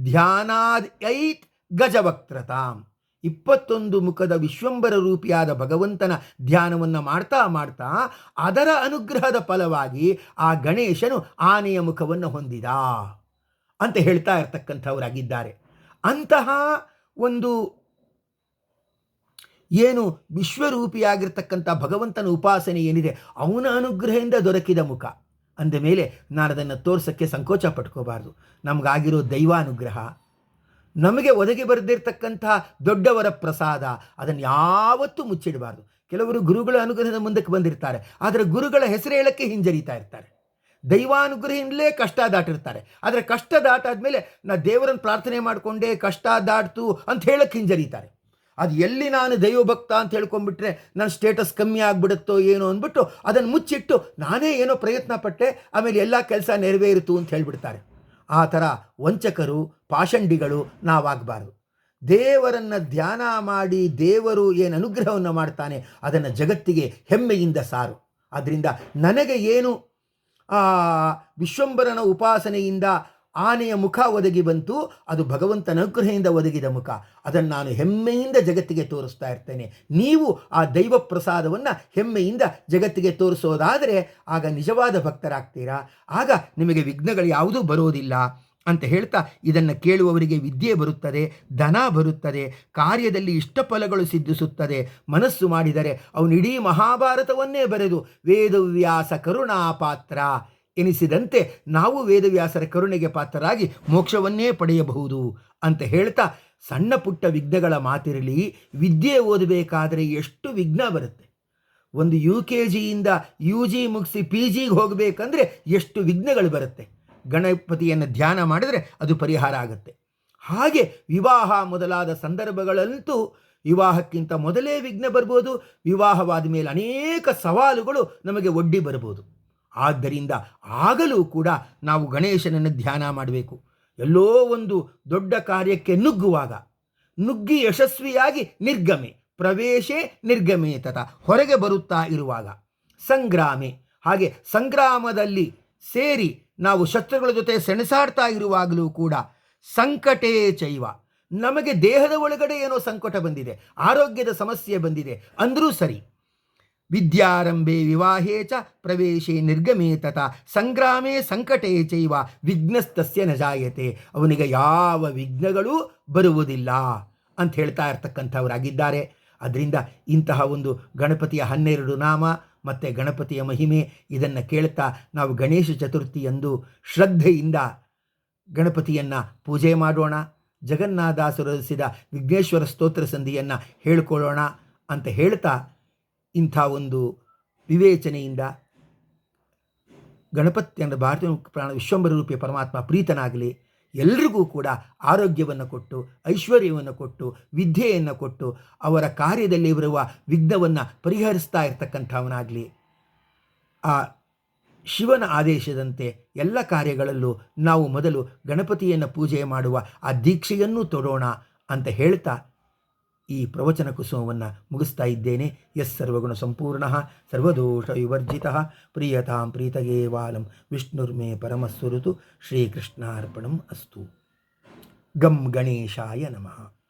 ಧ್ಯಾನಾದ್ ಐತ್ ಗಜವಕ್ತ್ರತಾಂ. ಇಪ್ಪತ್ತೊಂದು ಮುಖದ ವಿಶ್ವಂಬರ ರೂಪಿಯಾದ ಭಗವಂತನ ಧ್ಯಾನವನ್ನು ಮಾಡ್ತಾ ಮಾಡ್ತಾ ಅದರ ಅನುಗ್ರಹದ ಫಲವಾಗಿ ಆ ಗಣೇಶನು ಆನೆಯ ಮುಖವನ್ನು ಹೊಂದಿದ. ಅಂತ ಹೇಳ್ತಾ ಇರ್ತಕ್ಕಂಥವರಾಗಿದ್ದಾರೆ. ಅಂತಹ ಒಂದು ಏನು ವಿಶ್ವರೂಪಿಯಾಗಿರ್ತಕ್ಕಂಥ ಭಗವಂತನ ಉಪಾಸನೆ ಏನಿದೆ, ಅವನ ಅನುಗ್ರಹದಿಂದ ದೊರಕಿದ ಮುಖ. ಅಂದ ಮೇಲೆ ನಾನು ಅದನ್ನು ತೋರ್ಸೋಕ್ಕೆ ಸಂಕೋಚ ಪಟ್ಕೋಬಾರ್ದು. ನಮಗಾಗಿರೋ ದೈವಾನುಗ್ರಹ, ನಮಗೆ ಒದಗಿ ಬರೆದಿರ್ತಕ್ಕಂತಹ ದೊಡ್ಡವರ ಪ್ರಸಾದ, ಅದನ್ನು ಯಾವತ್ತೂ ಮುಚ್ಚಿಡಬಾರ್ದು. ಕೆಲವರು ಗುರುಗಳ ಅನುಗ್ರಹದ ಮುಂದಕ್ಕೆ ಬಂದಿರ್ತಾರೆ, ಆದರೆ ಗುರುಗಳ ಹೆಸರು ಹೇಳಕ್ಕೆ ಹಿಂಜರಿತಾ ಇರ್ತಾರೆ. ದೈವಾನುಗ್ರಹದಿಂದಲೇ ಕಷ್ಟ ದಾಟಿರ್ತಾರೆ. ಆದರೆ ಕಷ್ಟ ದಾಟಾದ್ಮೇಲೆ ನಾ ದೇವರನ್ನು ಪ್ರಾರ್ಥನೆ ಮಾಡಿಕೊಂಡೆ ಕಷ್ಟ ದಾಟ್ತು ಅಂತ ಹೇಳಕ್ಕೆ ಹಿಂಜರಿತಾರೆ. ಅದು ಎಲ್ಲಿ ನಾನು ದೈವಭಕ್ತ ಅಂತ ಹೇಳ್ಕೊಂಡ್ಬಿಟ್ರೆ ನನ್ನ ಸ್ಟೇಟಸ್ ಕಮ್ಮಿ ಆಗಿಬಿಡುತ್ತೋ ಏನೋ ಅಂದ್ಬಿಟ್ಟು ಅದನ್ನು ಮುಚ್ಚಿಟ್ಟು ನಾನೇ ಏನೋ ಪ್ರಯತ್ನ ಪಟ್ಟೆ, ಆಮೇಲೆ ಎಲ್ಲ ಕೆಲಸ ನೆರವೇರಿತು ಅಂತ ಹೇಳಿಬಿಡ್ತಾರೆ. ಆ ಥರ ವಂಚಕರು, ಪಾಷಂಡಿಗಳು ನಾವಾಗಬಾರ್ದು. ದೇವರನ್ನು ಧ್ಯಾನ ಮಾಡಿ ದೇವರು ಏನು ಅನುಗ್ರಹವನ್ನು ಮಾಡ್ತಾನೆ ಅದನ್ನು ಜಗತ್ತಿಗೆ ಹೆಮ್ಮೆಯಿಂದ ಸಾರು. ಅದರಿಂದ ನನಗೆ ಏನು ವಿಶ್ವಂಬರನ ಉಪಾಸನೆಯಿಂದ ಆನೆಯ ಮುಖ ಒದಗಿ ಬಂತು. ಅದು ಭಗವಂತನ ಅನುಗ್ರಹದಿಂದ ಒದಗಿದ ಮುಖ. ಅದನ್ನು ನಾನು ಹೆಮ್ಮೆಯಿಂದ ಜಗತ್ತಿಗೆ ತೋರಿಸ್ತಾ ಇರ್ತೇನೆ. ನೀವು ಆ ದೈವ ಪ್ರಸಾದವನ್ನು ಹೆಮ್ಮೆಯಿಂದ ಜಗತ್ತಿಗೆ ತೋರಿಸೋದಾದರೆ ಆಗ ನಿಜವಾದ ಭಕ್ತರಾಗ್ತೀರಾ? ಆಗ ನಿಮಗೆ ವಿಘ್ನಗಳು ಯಾವುದೂ ಬರೋದಿಲ್ಲ. ಅಂತ ಹೇಳ್ತಾ ಇದನ್ನು ಕೇಳುವವರಿಗೆ ವಿದ್ಯೆ ಬರುತ್ತದೆ, ಧನ ಬರುತ್ತದೆ, ಕಾರ್ಯದಲ್ಲಿ ಇಷ್ಟಫಲಗಳು ಸಿದ್ಧಿಸುತ್ತದೆ. ಮನಸ್ಸು ಮಾಡಿದರೆ ಅವನು ಇಡೀ ಮಹಾಭಾರತವನ್ನೇ ಬರೆದು ವೇದವ್ಯಾಸ ಕರುಣಾ ಪಾತ್ರ ಎನಿಸಿದಂತೆ ನಾವು ವೇದವ್ಯಾಸರ ಕರುಣೆಗೆ ಪಾತ್ರರಾಗಿ ಮೋಕ್ಷವನ್ನೇ ಪಡೆಯಬಹುದು ಅಂತ ಹೇಳ್ತಾ ಸಣ್ಣ ಪುಟ್ಟ ವಿಘ್ನಗಳ ಮಾತಿರಲಿ, ವಿದ್ಯೆ ಓದಬೇಕಾದರೆ ಎಷ್ಟು ವಿಘ್ನ ಬರುತ್ತೆ. ಒಂದು ಯು ಕೆ ಜಿಯಿಂದ ಯು ಜಿ ಮುಗಿಸಿ ಪಿ ಜಿಗೆ ಹೋಗಬೇಕಂದ್ರೆ ಎಷ್ಟು ವಿಘ್ನಗಳು ಬರುತ್ತೆ. ಗಣಪತಿಯನ್ನು ಧ್ಯಾನ ಮಾಡಿದರೆ ಅದು ಪರಿಹಾರ ಆಗುತ್ತೆ. ಹಾಗೆ ವಿವಾಹ ಮೊದಲಾದ ಸಂದರ್ಭಗಳಂತೂ ವಿವಾಹಕ್ಕಿಂತ ಮೊದಲೇ ವಿಘ್ನ ಬರ್ಬೋದು, ವಿವಾಹವಾದ ಮೇಲೆ ಅನೇಕ ಸವಾಲುಗಳು ನಮಗೆ ಒಡ್ಡಿ ಬರ್ಬೋದು. ಆದ್ದರಿಂದ ಆಗಲೂ ಕೂಡ ನಾವು ಗಣೇಶನನ್ನು ಧ್ಯಾನ ಮಾಡಬೇಕು. ಎಲ್ಲೋ ಒಂದು ದೊಡ್ಡ ಕಾರ್ಯಕ್ಕೆ ನುಗ್ಗುವಾಗ, ನುಗ್ಗಿ ಯಶಸ್ವಿಯಾಗಿ ನಿರ್ಗಮೆ, ಪ್ರವೇಶೇ ನಿರ್ಗಮೆ ತತ, ಹೊರಗೆ ಬರುತ್ತಾ ಇರುವಾಗ, ಸಂಗ್ರಾಮೆ, ಹಾಗೆ ಸಂಗ್ರಾಮದಲ್ಲಿ ಸೇರಿ ನಾವು ಶತ್ರುಗಳ ಜೊತೆ ಸೆಣಸಾಡ್ತಾ ಇರುವಾಗಲೂ ಕೂಡ ಸಂಕಟೇ ಚೈವ. ನಮಗೆ ದೇಹದ ಒಳಗಡೆ ಏನೋ ಸಂಕಟ ಬಂದಿದೆ, ಆರೋಗ್ಯದ ಸಮಸ್ಯೆ ಬಂದಿದೆ, ಅಂದರೂ ಸರಿ. ವಿದ್ಯಾರಂಭೆ ವಿವಾಹೇ ಚ, ಪ್ರವೇಶೇ ನಿರ್ಗಮೇ ತತ, ಸಂಗ್ರಾಮೇ ಸಂಕಟೇ ಚೈವ, ವಿಘ್ನಸ್ತಸ್ಯ ನಜಾಯತೆ ಅವನಿಗೆ ಯಾವ ವಿಘ್ನಗಳೂ ಬರುವುದಿಲ್ಲ ಅಂತ ಹೇಳ್ತಾ ಇರ್ತಕ್ಕಂಥವರಾಗಿದ್ದಾರೆ. ಅದರಿಂದ ಇಂತಹ ಒಂದು ಗಣಪತಿಯ ಹನ್ನೆರಡು ನಾಮ ಮತ್ತು ಗಣಪತಿಯ ಮಹಿಮೆ ಇದನ್ನು ಕೇಳ್ತಾ ನಾವು ಗಣೇಶ ಚತುರ್ಥಿಯಂದು ಶ್ರದ್ಧೆಯಿಂದ ಗಣಪತಿಯನ್ನು ಪೂಜೆ ಮಾಡೋಣ ಜಗನ್ನಾಥಾಸು ರಚಿಸಿದ ವಿಘ್ನೇಶ್ವರ ಸ್ತೋತ್ರ ಸಂಧಿಯನ್ನು ಹೇಳ್ಕೊಳ್ಳೋಣ ಅಂತ ಹೇಳ್ತಾ ಇಂಥ ಒಂದು ವಿವೇಚನೆಯಿಂದ ಗಣಪತಿಯನ್ನು ಭಾರತೀಯ ಪ್ರಾಣ ವಿಶ್ವಂಬರ ರೂಪಿಯ ಪರಮಾತ್ಮ ಪ್ರೀತನಾಗಲಿ. ಎಲ್ರಿಗೂ ಕೂಡ ಆರೋಗ್ಯವನ್ನು ಕೊಟ್ಟು, ಐಶ್ವರ್ಯವನ್ನು ಕೊಟ್ಟು, ವಿದ್ಯೆಯನ್ನು ಕೊಟ್ಟು ಅವರ ಕಾರ್ಯದಲ್ಲಿ ಬರುವ ವಿಘ್ನವನ್ನು ಪರಿಹರಿಸ್ತಾ ಇರ್ತಕ್ಕಂಥವನಾಗಲಿ. ಆ ಶಿವನ ಆದೇಶದಂತೆ ಎಲ್ಲ ಕಾರ್ಯಗಳಲ್ಲೂ ನಾವು ಮೊದಲು ಗಣಪತಿಯನ್ನು ಪೂಜೆ ಮಾಡುವ ಆ ದೀಕ್ಷೆಯನ್ನು ತೊಡೋಣ ಅಂತ ಹೇಳ್ತಾ ಈ ಪ್ರವಚನ ಕುಸುಮವನ್ನು ಮುಗಿಸ್ತಾ ಇದ್ದೇನೆ. ಎಸ್ ಸರ್ವಗುಣ ಸಂಪೂರ್ಣ, ಸರ್ವದೋಷ ವಿವರ್ಜಿತ. ಪ್ರಿಯತಾಂ ಪ್ರೀತಗೇವಾಲಂ ವಿಷ್ಣುರ್ಮೇ ಪರಮಸ್ವರುತು, ಶ್ರೀಕೃಷ್ಣಾರ್ಪಣಂ ಅಸ್ತು. ಗಂ ಗಣೇಶಾಯ ನಮಃ.